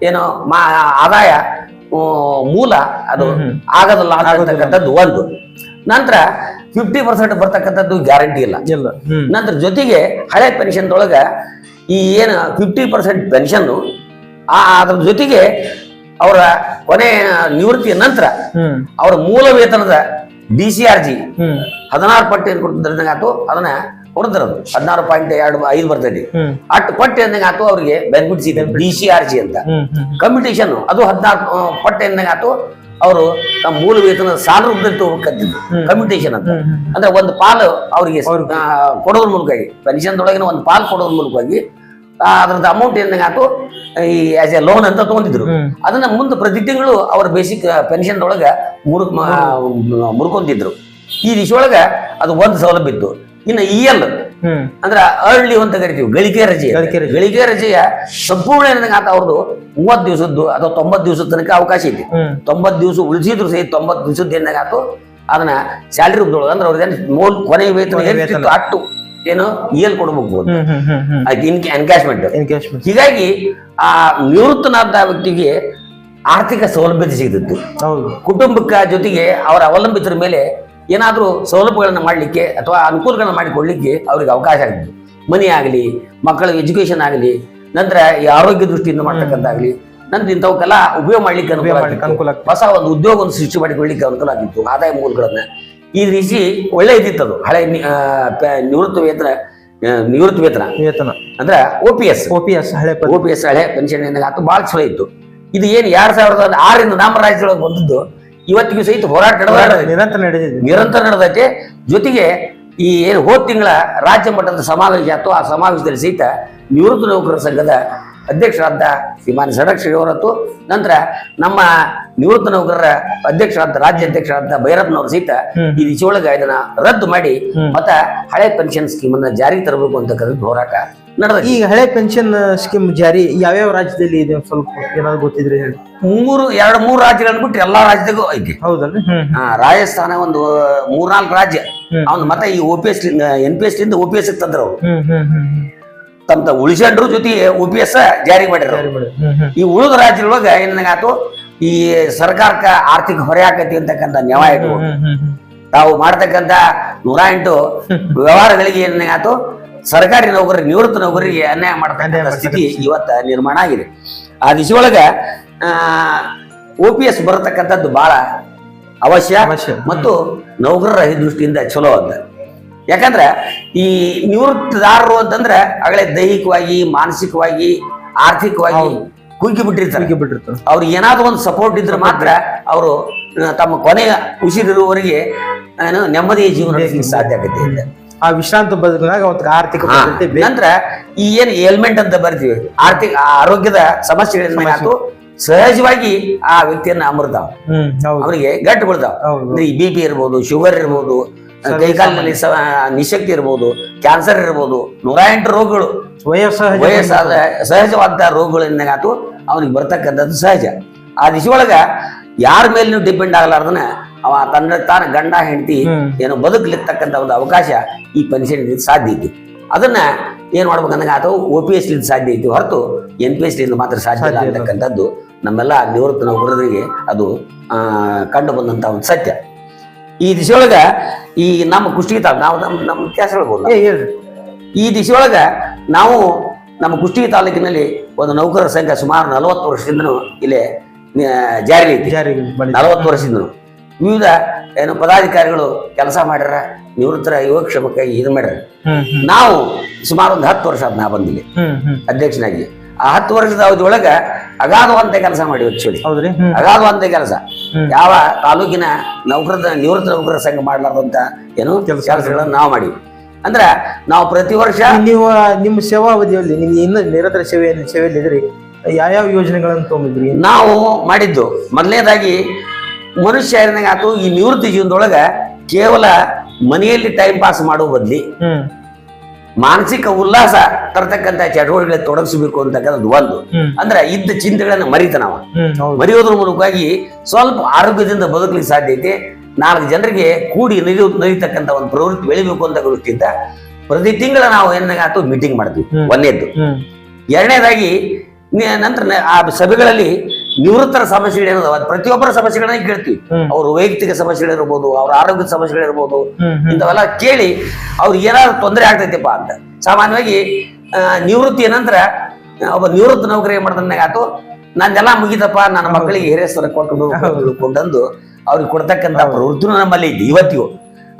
ಏನು ಮಾ ಆದಾಯ ಮೂಲ ಅದು ಆಗದ ಆಗದಲ್ಲ ಅಂತಕ್ಕಂಥದ್ದು ಒಂದು. ನಂತರ ಫಿಫ್ಟಿ ಪರ್ಸೆಂಟ್ ಬರ್ತಕ್ಕಂಥದ್ದು ಗ್ಯಾರಂಟಿ ಇಲ್ಲ. ಇಲ್ಲ. ನಂತರ ಜೊತೆಗೆ ಹಳೆ ಪೆನ್ಷನ್ದೊಳಗ ಈ ಏನು ಫಿಫ್ಟಿ ಪರ್ಸೆಂಟ್ ಪೆನ್ಷನ್ ಆ ಅದ್ರ ಜೊತೆಗೆ ಅವರ ಕೊನೆ ನಿವೃತ್ತಿಯ ನಂತರ ಅವರ ಮೂಲ ವೇತನದ ಡಿ ಸಿ ಆರ್ ಜಿ ಹದಿನಾರು ಪಟ್ಟು ಏನು ಕೊಡ್ತಿದ್ದಂಗೆ ಆತು ಅದನ್ನ ಕೊಡ್ತಿರೋದು ಹದಿನಾರು ಪಾಯಿಂಟ್ ಎರಡು ಐದು ಬರ್ತೈತಿ. ಅಟ್ ಅಷ್ಟು ಪಟ್ಟು ಎಂದಂಗೆ ಆತು ಅವ್ರಿಗೆ ಬೆನಿಫಿಟ್ ಸಿಗುತ್ತೆ ಡಿ ಸಿ ಆರ್ ಜಿ ಅಂತ. ಕಂಪಿಟೇಷನ್ ಅದು ಹದಿನಾರು ಪಟ್ಟು ಎಂದಂಗೆ ಆತು ಅವರು ತಮ್ಮ ಮೂಲ ವೇತನ ಸಾಲ ರೂಪದಲ್ಲಿ ತಗೋಬೇಕಂತಿದ್ದು ಕಮ್ಯುನಿಟೇಷನ್ ಅಂತ. ಅಂದ್ರೆ ಒಂದು ಪಾಲು ಅವರಿಗೆ ಕೊಡೋದ್ರ ಮೂಲಕವಾಗಿ. ಪೆನ್ಷನ್ದೊಳಗಿನ ಒಂದು ಪಾಲು ಕೊಡೋದ್ರ ಮೂಲಕವಾಗಿ ಅದ್ರದ್ದು ಅಮೌಂಟ್ ಏನಂಗ ಹಾಕು ಈ ಆಸ್ ಎ ಲೋನ್ ಅಂತ ತಗೊಂಡಿದ್ರು. ಅದನ್ನ ಮುಂದೆ ಪ್ರತಿ ತಿಂಗಳು ಅವ್ರ ಬೇಸಿಕ್ ಪೆನ್ಷನ್ ಒಳಗ ಮುರುಕ್ ಮುರ್ಕೊಂತಿದ್ರು. ಈ ಒಳಗ ಅದು ಒಂದು ಸೌಲಭ್ಯ ಇತ್ತು. ಇನ್ನು ಇ ಎಲ್ ಹ್ಮ್ ಅಂದ್ರ ಅರ್ಲಿ ಅಂತ ಕರಿತೀವಿ ಗಳಿಕೆ ರಜೆ. ಗಳಿಕೆ ರಜೆ. ರಜೆಯ ಸಂಪೂರ್ಣ ಏನಂಗ ಆತ ಅವ್ರದ್ದು ಮೂವತ್ತು ದಿವಸದ್ದು ಅಥವಾ ತೊಂಬತ್ತು ದಿವಸದ ತನಕ ಅವಕಾಶ ಐತಿ. ತೊಂಬತ್ ದಿವಸ ಉಳಿಸಿದ್ರು ಸಹಿತ ತೊಂಬತ್ತು ದಿವಸದ ಏನಾಗಾತು ಅದನ್ನ ಸ್ಯಾಲ್ರಿ ಉದ್ದೊಳಗೆ ಅಂದ್ರೆ ಅವ್ರದ್ದು ಮೂಲ ಕೊನೆ ವೇತನ ಅಟ್ಟು ಏನು ಏನ್ ಕೊಡ್ಬೇಕು ಎನ್ಕ್ಯಾಶ್ಮೆಂಟ್ ಹೀಗಾಗಿ ಆ ನಿವೃತ್ತನಾದ ವ್ಯಕ್ತಿಗೆ ಆರ್ಥಿಕ ಸೌಲಭ್ಯತೆ ಸಿಗ್ತಿತ್ತು. ಕುಟುಂಬಕ್ಕ ಜೊತೆಗೆ ಅವರ ಅವಲಂಬಿತರ ಮೇಲೆ ಏನಾದರೂ ಸೌಲಭ್ಯಗಳನ್ನು ಮಾಡಲಿಕ್ಕೆ ಅಥವಾ ಅನುಕೂಲಗಳನ್ನು ಮಾಡಿಕೊಡಲಿಕ್ಕೆ ಅವರಿಗೆ ಅವಕಾಶ ಆಗಿದ್ದು ಮನಿ ಆಗಲಿ ಮಕ್ಕಳ ಎಜುಕೇಶನ್ ಆಗಲಿ ನಂತರ ಈ ಆರೋಗ್ಯ ದೃಷ್ಟಿಯಿಂದ ಮಾಡ್ತಕ್ಕಂಥಾಗಲಿ ನಂತರ ಇಂಥವಕ್ಕೆಲ್ಲ ಉಪಯೋಗ ಮಾಡ್ಲಿಕ್ಕೆ ಅನುಕೂಲ ಉಪಯೋಗ ಮಾಡ್ಲಿಕ್ಕೆ ಅನುಕೂಲ ಹೊಸ ಒಂದು ಉದ್ಯೋಗವನ್ನು ಸೃಷ್ಟಿ ಮಾಡಿಕೊಳ್ಳಿಕ್ಕೆ ಅನುಕೂಲ ಆಗಿತ್ತು ಆದಾಯ ಮೂಲಗಳನ್ನ. ಈ ರೀತಿ ಒಳ್ಳೆ ಇದ್ದಿತ್ತು ಅದು. ಹಳೆ ನಿವೃತ್ತ ವೇತನ ನಿವೃತ್ತ ವೇತನ. ವೇತನ. ಅಂದ್ರೆ O P S O P S ಹಳೆ ಒ ಪಿ ಎಸ್ ಹಳೆ ಪೆನ್ಷನ್ ಏನಾಗ ಭಾಳ ಚಲೋ ಇತ್ತು. ಇದು ಏನು ಎರಡ್ ಸಾವಿರದ ಆರರಿಂದ ನಮ್ಮ ರಾಜ್ಯದೊಳಗೆ ಬಂದದ್ದು ಇವತ್ತಿಗೂ ಸಹಿತ ಹೋರಾಟ ನಡೆದ ನಿರಂತರ ನಡೆದಿದೆ ನಿರಂತರ ನಡೆದೈತೆ ಜೊತೆಗೆ ಈ ಏನು ಹೋದ ತಿಂಗಳ ರಾಜ್ಯ ಮಟ್ಟದ ಸಮಾವೇಶ ಆಯ್ತು ಆ ಸಮಾವೇಶದಲ್ಲಿ ಸಹಿತ ನಿವೃತ್ತ ನೌಕರರ ಸಂಘದ ಅಧ್ಯಕ್ಷರಾದ ಶ್ರೀಮಾನ್ ಸಡಕ್ಷಿ ಅವರತ್ತು ನಂತರ ನಮ್ಮ ನಿವೃತ್ತ ನೌಕರರ ಅಧ್ಯಕ್ಷರಾದ ರಾಜ್ಯ ಅಧ್ಯಕ್ಷರಾದ ಭೈರಪ್ಪನವರು ಸಹಿತ. ಈ ದಿಶೆಯೊಳಗೆ ಇದನ್ನ ರದ್ದು ಮಾಡಿ. ಮತ್ತ ಹಳೆ ಪೆನ್ಷನ್ ಸ್ಕೀಮ್ ಅನ್ನ ಜಾರಿಗೆ ತರಬೇಕು ಅಂತಕ್ಕಂಥ ಹೋರಾಟ ನಡೆದ ಈ ಹಳೆ ಪೆನ್ಷನ್ ಸ್ಕೀಮ್ ಜಾರಿ ಯಾವ್ಯಾವ ರಾಜ್ಯದಲ್ಲಿ ಇದೆ ಒಂದ್ ಸ್ವಲ್ಪ ಏನಾದ್ರು ಗೊತ್ತಿದ್ರೆ ಹೇಳಿ. ಮೂರು ಎರಡು ಮೂರು ರಾಜ್ಯಗಳನ್ನು ಬಿಟ್ಟು ಎಲ್ಲಾ ರಾಜ್ಯದಾಗೂ ಐತಿ. ಹೌದಲ್ರಿ? ಹ್ಮ್ ಆ, ರಾಜಸ್ಥಾನ ಒಂದು ಮೂರ್ನಾಲ್ಕು ರಾಜ್ಯ. ಅವ್ನು ಮತ್ತೆ ಈ O P S N P S ಲಿಂದ ಒ ಪಿ ಎಸ್ ತಂದ್ರು ಅವ್ರು. ಹ್ಮ್ ಹ್ಮ್ ಹ್ಮ್ ಹ್ಮ್. ತಮ್ಮ ತ- ಜೊತೆ ಒ ಪಿ ಎಸ್ ಜಾರಿ ಮಾಡಿದ್ರು. ಹ್ಮ್ ಹ್ಮ್. ಈ ಉಳಿದ ರಾಜ್ಯದೊಳಗ ಏನಾಗಾತು? ಈ ಸರ್ಕಾರಕ್ಕ ಆರ್ಥಿಕ ಹೊರೆ ಆಕತಿ ಅಂತಕ್ಕಂಥ ನ್ಯಾಯ ಇಟ್ಟು ಹ್ಮ್ ಹ್ಮ್ ಹ್ಮ್. ತಾವು ಮಾಡತಕ್ಕಂತ ನೂರ ಎಂಟು ವ್ಯವಹಾರಗಳಿಗೆ ಏನಾಗಾತು? ಸರ್ಕಾರಿ ನೌಕರಿ ನಿವೃತ್ತ ನೌಕರಿಗೆ ಅನ್ಯಾಯ ಮಾಡ್ತಕ್ಕಂಥ ಸ್ಥಿತಿ ಇವತ್ತ ನಿರ್ಮಾಣ ಆಗಿದೆ. ಆ ದಿಶೆಯೊಳಗ ಒ ಪಿ ಎಸ್ ಬರತಕ್ಕಂಥದ್ದು ಬಹಳ ಅವಶ್ಯ. ಮತ್ತು ನೌಕರರ ದೃಷ್ಟಿಯಿಂದ ಚಲೋ ಅಂತ ಯಾಕಂದ್ರೆ ಈ ನಿವೃತ್ತದಾರರು ಅಂತಂದ್ರೆ ಆಗಲೇ ದೈಹಿಕವಾಗಿ ಮಾನಸಿಕವಾಗಿ ಆರ್ಥಿಕವಾಗಿ ಕುಗ್ಗಿ ಬಿಟ್ಟಿರ್ತಾರೆ. ಬಿಟ್ಟಿರ್ತಾರೆ. ಅವ್ರಿಗೆ ಏನಾದ್ರು ಒಂದು ಸಪೋರ್ಟ್ ಇದ್ರೆ ಮಾತ್ರ ಅವರು ತಮ್ಮ ಕೊನೆಯ ಉಸಿರಿರುವವರಿಗೆ ಏನು ನೆಮ್ಮದಿಯ ಜೀವನ ಸಾಧ್ಯ ಆಗುತ್ತೆ. ಅಂತ ಆ ವಿಶ್ರಾಂತಿ ಬದುಕಿನಾಗ ಅವತ್ತು ಆರ್ಥಿಕ. ಭದ್ರತೆ ಬೇಕು ನಂತರ ಈ ಏನ್ ಏಲ್ಮೆಂಟ್ ಅಂತ ಬರ್ತೀವಿ ಆರ್ಥಿಕ ಆರೋಗ್ಯದ ಸಮಸ್ಯೆಗಳಿಂದ ಆಯ್ತು ಸಹಜವಾಗಿ ಆ ವ್ಯಕ್ತಿಯನ್ನ ಅಮೃತಾವ ಹ್ಮ್ ಹೌದು. ಅವರಿಗೆ ಗಟ್ಟು ಬೀಳ್ತಾವ ಹೌದು. ಅಂದ್ರೆ ಈ ಬಿ ಪಿ ಇರ್ಬೋದು ಶುಗರ್ ಇರ್ಬೋದು ಕೈಕಾಲಿನಲ್ಲಿ ಸ- ನಿಶಕ್ತಿ ಇರ್ಬೋದು ಕ್ಯಾನ್ಸರ್ ಇರ್ಬೋದು ನೂರ ಎಂಟು ರೋಗಗಳು ವಯಸ್ಸಾದ ಸಹಜವಾದ ರೋಗಗಳಿಂದಾಗಾತು ಅವನಿಗೆ ಬರ್ತಕ್ಕಂಥದ್ದು ಸಹಜ. ಆ ದಿಶೆಯೊಳಗ ಯಾರ ಮೇಲೂ ಡಿಪೆಂಡ್ ಆಗಲಾರ್ದನ ಅವ ತನ್ನ ತಾನ ಗಂಡ ಹೆಂಡತಿ. ಏನು ಬದುಕಲಿರ್ತಕ್ಕಂಥ ಒಂದು ಅವಕಾಶ ಈ ಪೆನ್ಷನ್ ಸಾಧ್ಯ ಐತಿ. ಅದನ್ನ ಏನ್ ಮಾಡ್ಬೇಕಂದಾಗ ಅಥವಾ ಒ ಪಿ ಎಸ್ ಸಾಧ್ಯ ಐತಿ ಹೊರತು ಎನ್ ಪಿ ಎಸ್ ಮಾತ್ರ ಸಾಧ್ಯ ಇಲ್ಲ. ಅಂತಕ್ಕಂಥದ್ದು ನಮ್ಮೆಲ್ಲ ನಿವೃತ್ತ ನೌಕರರಿಗೆ ಅದು ಆ, ಕಂಡು ಬಂದಂತ ಒಂದು ಸತ್ಯ. ಈ ದಿಶೆಯೊಳಗೆ ಈ ನಮ್ಮ ಕುಷ್ಟಿಗೆ ತಾಲೂಕು ನಾವು ನಮ್ಮ ನಮ್ಮ ಇತಿಹಾಸ ಹೇಳ್ಬೋದು ಈ ದಿಶೆಯೊಳಗೆ ನಾವು ನಮ್ಮ ಕುಷ್ಟಗಿ ತಾಲೂಕಿನಲ್ಲಿ ಒಂದು ನೌಕರರ ಸಂಘ ಸುಮಾರು ನಲವತ್ತು ವರ್ಷದಿಂದನೂ ಇಲ್ಲಿ ಜಾರಿ ಐತಿ. ನಲವತ್ತು ವರ್ಷದಿಂದನು. ವಿವಿಧ ಏನು ಪದಾಧಿಕಾರಿಗಳು ಕೆಲಸ ಮಾಡ್ಯಾರ ನಿವೃತ್ತರ ಯುವಕ್ಷೇಮಕ್ಕಾಗಿ ಇದು ಮಾಡ್ಯಾರ. ನಾವು ಸುಮಾರು ಒಂದು ಹತ್ತು ವರ್ಷ ನಾ ಬಂದಿಲ್ಲಿ ಅಧ್ಯಕ್ಷನಾಗಿ. ಆ ಹತ್ತು ವರ್ಷದ ಅವಧಿಯೊಳಗ ಅಗಾಧವಂತ ಕೆಲಸ ಮಾಡಿ ಆಕ್ಚುಲಿ ಅಗಾಧವಂತ ಕೆಲಸ. ಯಾವ ತಾಲೂಕಿನ ನೌಕರದ ನಿವೃತ್ತ ನೌಕರರ ಸಂಘ ಮಾಡಲಾರದಂತ ಏನು ಕೆಲಸಗಳನ್ನು ಕೆಲಸಗಳನ್ನ ನಾವು ಮಾಡಿವಿ ಅಂದ್ರ ನಾವು ಪ್ರತಿ ವರ್ಷ ನೀವು ನಿಮ್ಮ ಸೇವಾ ಅವಧಿಯಲ್ಲಿ ನಿಮ್ಗೆ ಇನ್ನು ನಿರಂತರ ಸೇವೆಯಲ್ಲಿ ಸೇವೆಯಲ್ಲಿ ಇದ್ರಿ ಯಾವ್ಯಾವ ಯೋಜನೆಗಳನ್ನು ತಗೊಂಡಿದ್ರಿ? ನಾವು ಮಾಡಿದ್ದು. ಮೊದಲನೇದಾಗಿ ಮನುಷ್ಯ ಆತು? ಈ ನಿವೃತ್ತಿ ಜೀವನದೊಳಗ ಕೇವಲ ಮನೆಯಲ್ಲಿ ಟೈಮ್ ಪಾಸ್ ಮಾಡುವ ಬದ್ಲಿ ಮಾನಸಿಕ ಉಲ್ಲಾಸ ತರತಕ್ಕಂತ ಚಟುವಟಿಕೆಗಳಲ್ಲಿ ತೊಡಗಿಸಬೇಕು ಅಂತಕ್ಕಂಥದ್ದು ಒಂದು. ಅಂದ್ರೆ ಇದ್ದ ಚಿಂತೆಗಳನ್ನ ಮರಿತ ನಾವು ಮರೆಯೋದ್ರ ಮೂಲಕವಾಗಿ ಸ್ವಲ್ಪ ಆರೋಗ್ಯದಿಂದ ಬದುಕಲಿಕ್ಕೆ ಸಾಧ್ಯ ಐತಿ. ನಾಲ್ಕು ಜನರಿಗೆ ಕೂಡಿ ನಲಿಯೋ ನರಿತಕ್ಕಂಥ ಒಂದು ಪ್ರವೃತ್ತಿ ಬೆಳಿಬೇಕು ಅಂತ ದೃಷ್ಟಿಯಿಂದ ಪ್ರತಿ ತಿಂಗಳ ನಾವು ಏನಾಗಾತು ಮೀಟಿಂಗ್ ಮಾಡ್ತೀವಿ. ಒಂದೇದ್ದು. ಎರಡನೇದಾಗಿ ನಂತರ ಆ ಸಭೆಗಳಲ್ಲಿ ನಿವೃತ್ತರ ಸಮಸ್ಯೆಗಳೇನದಾವ? ಪ್ರತಿಯೊಬ್ಬರ ಸಮಸ್ಯೆಗಳನ್ನ ಕೇಳ್ತೀವಿ. ಅವ್ರ ವೈಯಕ್ತಿಕ ಸಮಸ್ಯೆಗಳಿರ್ಬೋದು ಅವ್ರ ಆರೋಗ್ಯದ ಸಮಸ್ಯೆಗಳಿರ್ಬೋದು ಇಂಥವೆಲ್ಲ ಕೇಳಿ ಅವ್ರಿಗೆ ಏನಾದ್ರು ತೊಂದರೆ ಆಗ್ತೈತಿಪ್ಪ ಅಂತ. ಸಾಮಾನ್ಯವಾಗಿ ನಿವೃತ್ತಿ ಏನಂದ್ರ ಒಬ್ಬ ನಿವೃತ್ತ ನೌಕರಿ ಏನ್ ಮಾಡ್ತಾನೆ ಆತು ನಂದೆಲ್ಲ ಮುಗಿದಪ್ಪ ನನ್ನ ಮಕ್ಕಳಿಗೆ ಹಿರೇಶ್ವರ ಕೊಟ್ಟು ಕೊಂಡಂದು ಅವ್ರಿಗೆ ಕೊಡ್ತಕ್ಕಂಥ ಪ್ರವೃತ್ತಿನೂ ನಮ್ಮಲ್ಲಿ ಐತಿ ಇವತ್ತಿಗೂ.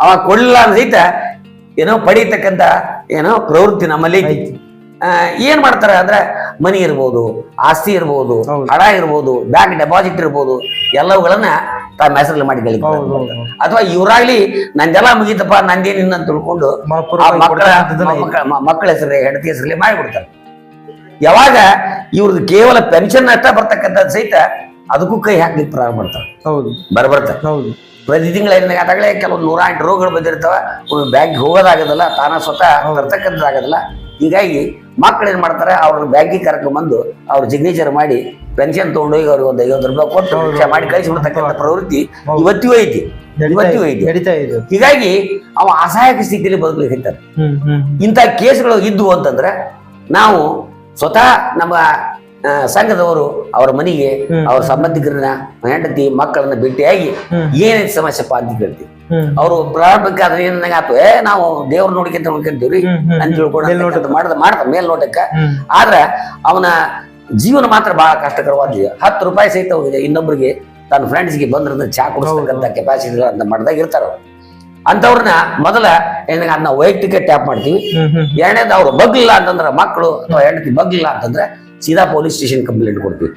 ಅವ ಕೊಡ್ಲಿಲ್ಲ ಸಹಿತ ಏನೋ ಪಡೀತಕ್ಕಂಥ ಏನೋ ಪ್ರವೃತ್ತಿ ನಮ್ಮಲ್ಲಿ ಐತಿ. ಏನ್ ಮಾಡ್ತಾರೆ ಅಂದ್ರೆ ಮನಿ ಇರ್ಬೋದು ಆಸ್ತಿ ಇರ್ಬೋದು ಹಣ ಇರ್ಬೋದು ಬ್ಯಾಂಕ್ ಡೆಪಾಸಿಟ್ ಇರ್ಬೋದು ಎಲ್ಲವುಗಳನ್ನ ತಮ್ಮ ಹೆಸರಲ್ಲಿ ಮಾಡಿ ಗಳಿಕೆ. ಅಥವಾ ಇವರಾಗ್ಲಿ ನಂದೆಲ್ಲ ಮುಗೀತಪ್ಪ ನಂದೇನಿನ್ನ ಅಂತ ತಿಳ್ಕೊಂಡು ಮಕ್ಕಳ ಹೆಸರಲ್ಲಿ ಹೆಂಡತಿ ಹೆಸರಲ್ಲಿ ಮಾಡಿಬಿಡ್ತಾರೆ ಯಾವಾಗ ಇವ್ರದ್ದು ಕೇವಲ ಪೆನ್ಷನ್ ಅಷ್ಟ ಬರ್ತಕ್ಕಂಥ ಸಹಿತ ಅದಕ್ಕೂ ಕೈ ಹಾಕ್ಲಿಕ್ಕೆ ಪ್ರಾರಂಭ ಮಾಡ್ತಾರೆ. ಹೌದು. ಬರ್ಬರ್ತಾರೆ ಹೌದು. ಪ್ರತಿ ತಿಂಗಳ ಆದಾಗಲೇ ಕೆಲವೊಂದು ನೂರ ಎಂಟು ರೋಗಗಳು ಬಂದಿರ್ತಾವ. ಬ್ಯಾಂಕ್ ಹೋಗೋದಾಗೋದಿಲ್ಲ ತಾನ ಸ್ವತಃ ಹೌದು. ಹೀಗಾಗಿ ಮಕ್ಕಳು ಏನು ಮಾಡ್ತಾರೆ ಅವ್ರನ್ನ ಬ್ಯಾಂಕಿಗೆ ಕರ್ಕೊಂಡ್ಬಂದು ಅವ್ರ ಸಿಗ್ನೇಚರ್ ಮಾಡಿ ಪೆನ್ಷನ್ ತಗೊಂಡೋಗಿ ಅವ್ರಿಗೆ ಒಂದು ಐವತ್ತು ರೂಪಾಯಿ ಕೊಟ್ಟು ಮಾಡಿ ರಿಕ್ಷಾ ಮಾಡಿ ಕಳಿಸ್ಬಿಡ್ತಕ್ಕಂಥ ಪ್ರವೃತ್ತಿ. ಇವತ್ತಿಗೂ ಐತಿ. ಇವತ್ತಿಗೂ ಐತಿ. ಹೀಗಾಗಿ ಅವ ಅಸಹಾಯಕ ಸ್ಥಿತಿಯಲ್ಲಿ ಬದುಕಲಿಕ್ಕೆ ಹೇಳ್ತಾರೆ ಇಂಥ ಕೇಸ್ಗಳು ಇದ್ವು ಅಂತಂದ್ರೆ ನಾವು ಸ್ವತಃ ನಮ್ಮ ಸಂಘದವರು ಅವರ ಮನೆಗೆ. ಅವ್ರ ಸಂಬಂಧಿಕರನ್ನ ಹೆಂಡತಿ ಮಕ್ಕಳನ್ನ ಭೇಟಿಯಾಗಿ ಏನೇನು ಸಮಸ್ಯೆಪ್ಪ ಅಂತ ಕೇಳ್ತೀವಿ. ಅವರು ಪ್ರಾರಂಭಕ್ಕೆ ಆದ್ರೆ ಏನಂದಂಗ ಆತು ಏ ನಾವು ದೇವ್ರ ನೋಡ್ಕೊಂತ ನೋಡ್ಕೊಂತೀವ್ರಿ ಅಂತ. ತಿಳ್ಕೊಂಡು ಮಾಡ್ದ ಮಾಡ್ದ ಮೇಲ್ನೋಟಕ್ಕ. ಆದ್ರ ಅವನ ಜೀವನ ಮಾತ್ರ ಬಹಳ ಕಷ್ಟಕರವಾಗಿದೆ ಹತ್ತು ರೂಪಾಯಿ ಸಹಿತ ಹೋಗಿದೆ. ಇನ್ನೊಬ್ರಿಗೆ ತನ್ನ ಫ್ರೆಂಡ್ಸ್ಗೆ ಬಂದ್ರದ ಚಾ ಕುಡಿಸ್ತಕ್ಕಂಥ ಕೆಪಾಸಿಟಿ ಅಂತ ಮಾಡ್ದಾಗ ಇರ್ತಾರ ಅಂತವ್ರನ್ನ ಅಂಥವ್ರನ್ನ ಮೊದಲ ಏನಂಗ ಅದನ್ನ ವೈಯಕ್ತಿಕ ಟ್ಯಾಪ್ ಮಾಡ್ತೀವಿ. ಎರಡನೇದು ಅವ್ರು ಬಗ್ಲಿಲ್ಲ ಅಂತಂದ್ರೆ ಮಕ್ಕಳು ಅಥವಾ ಹೆಂಡತಿ ಬಗ್ಲಿಲ್ಲ ಅಂತಂದ್ರೆ ಸೀದಾ ಪೊಲೀಸ್ ಸ್ಟೇಷನ್ ಕಂಪ್ಲೇಂಟ್ ಕೊಡ್ತೀವಿ.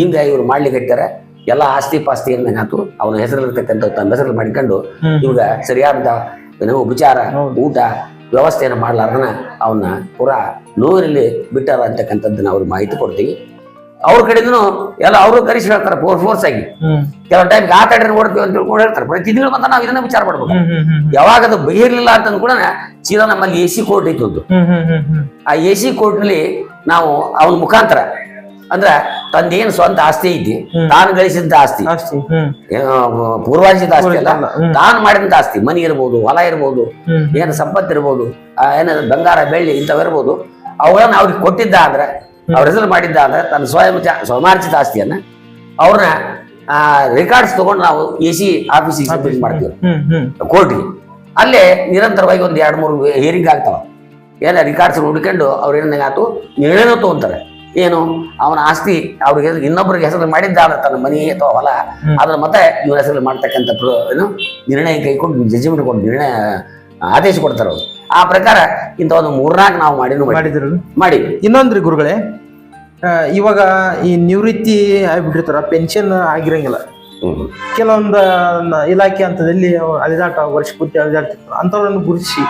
ಹಿಂಗ ಇವ್ರು ಮಾಡ್ಲಿಕ್ಕೆ ಎಲ್ಲ ಆಸ್ತಿ ಪಾಸ್ತಿ ಏನಾಯ್ತು ಅವನ ಹೆಸರಲ್ಲಿರ್ತಕ್ಕಂಥ ತನ್ನ ಹೆಸರು ಮಾಡ್ಕೊಂಡು. ಇವಾಗ ಸರಿಯಾದ ಏನೋ ಉಪಚಾರ. ಊಟ ವ್ಯವಸ್ಥೆಯನ್ನು ಮಾಡ್ಲಾರ್ದನ ಅವನ್ನ ಪೂರಾ ನೋವಿನಲ್ಲಿ ಬಿಟ್ಟಾರ ಅಂತಕ್ಕಂಥದ್ದನ್ನ ಅವ್ರಿಗೆ ಮಾಹಿತಿ ಕೊಡ್ತೀವಿ. ಅವ್ರ ಕಡೆಯಿಂದನು ಎಲ್ಲ ಅವರು ಕರೆಸಿ ಹೇಳ್ತಾರೆ ಫೋರ್ ಫೋರ್ಸ್ ಆಗಿ. ಕೆಲವು ಟೈಮ್ ಆ ನೋಡ್ತೀವಿ ಅಂತ ತಿಳ್ಕೊಂಡು ಹೇಳ್ತಾರೆ. ಪ್ರತಿ ತಿಂಗಳು ಬಂದ ನಾವು ಇದನ್ನ ವಿಚಾರ ಮಾಡ್ಬೇಕು. ಹ್ಮ್ ಯಾವಾಗ ಅದು ಬಗೆಹರ್ಲಿಲ್ಲ ಅಂತ ಕೂಡ ಸೀದಾ ನಮ್ಮಲ್ಲಿ ಎ ಸಿ ಕೋರ್ಟ್ ಐತಿ ಒಂದು. ಆ ಎ ಸಿ ಕೋರ್ಟ್ನಲ್ಲಿ ನಾವು ಅವನ ಮುಖಾಂತರ ಅಂದ್ರ ತಂದೇನು ಸ್ವಂತ ಆಸ್ತಿ ಐತಿ. ತಾನು ಗಳಿಸಿದಂತ ಆಸ್ತಿ. ಪೂರ್ವಾಜಿದ ಆಸ್ತಿ ಅಲ್ಲ. ತಾನು ಮಾಡಿದಂತ ಆಸ್ತಿ. ಮನಿ ಇರ್ಬೋದು ಹೊಲ ಇರ್ಬೋದು ಏನ ಸಂಪತ್ತು ಇರ್ಬೋದು ಏನ ಏನು ಬಂಗಾರ ಬೆಳ್ಳಿ ಇಂಥವಿರ್ಬೋದು ಅವುಗಳನ್ನ ಅವ್ರಿಗೆ ಕೊಟ್ಟಿದ್ದ ಅಂದ್ರೆ ಅವ್ರ ಹೆಸರು ಮಾಡಿದ್ದ ಅಂದ್ರೆ ತನ್ನ ಸ್ವಯಂ ಸ್ವಮಾರ್ಜಿತ ಆಸ್ತಿಯನ್ನ ಅವ್ರನ್ನ ರೆಕಾರ್ಡ್ಸ್ ತಗೊಂಡು ನಾವು ಎ ಸಿ ಆಫೀಸಿಗೆ ಸಬ್ಮಿಟ್ ಮಾಡ್ತೀವಿ. ಕೋರ್ಟ್ಗೆ ಅಲ್ಲೇ ನಿರಂತರವಾಗಿ ಒಂದು ಎರಡು ಮೂರು ಹಿಯರಿಂಗ್ ಆಗ್ತಾವ. ಏನ ರೆಕಾರ್ಡ್ಸ್ ಹುಡ್ಕೊಂಡು ಅವ್ರು ಏನಾಯ್ತು ನಿರ್ಣಯನೂ ತಗೊಂತಾರೆ. ಏನು? ಅವನ ಆಸ್ತಿ ಅವ್ರಿಗೆ ಇನ್ನೊಬ್ಬರಿಗೆ ಹೆಸರು ಮಾಡಿದ್ದ ಅಂದ್ರೆ ತನ್ನ ಮನೆ ಅಥವಾ ಹೊಲ. ಅದ್ರ ಮತ್ತೆ ಇವ್ರ ಹೆಸರು ಮಾಡ್ತಕ್ಕಂಥ ಪ್ರ- ಏನು? ನಿರ್ಣಯ ಕೈಕೊಂಡು ಜಜ್ಮೆಂಟ್ ಕೊಟ್ಟು ನಿರ್ಣಯ ಆದೇಶ ಕೊಡ್ತಾರೆ ಅವರು. ಆ ಪ್ರಕಾರ ಇಂಥ ಒಂದು ಮೂರ್ನಾಲ್ಕು ನಾವು ಮಾಡಿದ್ರು ಮಾಡಿ. ಮಾಡಿದ್ರು ಮಾಡಿ ಇನ್ನೊಂದ್ರಿ ಗುರುಗಳೇ ಆ, ಇವಾಗ ಈ ನಿವೃತ್ತಿ ಆಗ್ಬಿಟ್ಟಿರ್ತಾರ ಪೆನ್ಷನ್ ಆಗಿರಂಗಿಲ್ಲ. ಕೆಲವೊಂದು ಇಲಾಖೆ ಹಂತದಲ್ಲಿ ಅಲಿದಾಟ ವರ್ಷ ಪೂರ್ತಿ ಅಲಿದಾಡ್ತಿರ್ತಾರ ಅಂತವ್ರನ್ನು ಗುರುತಿಸಿ.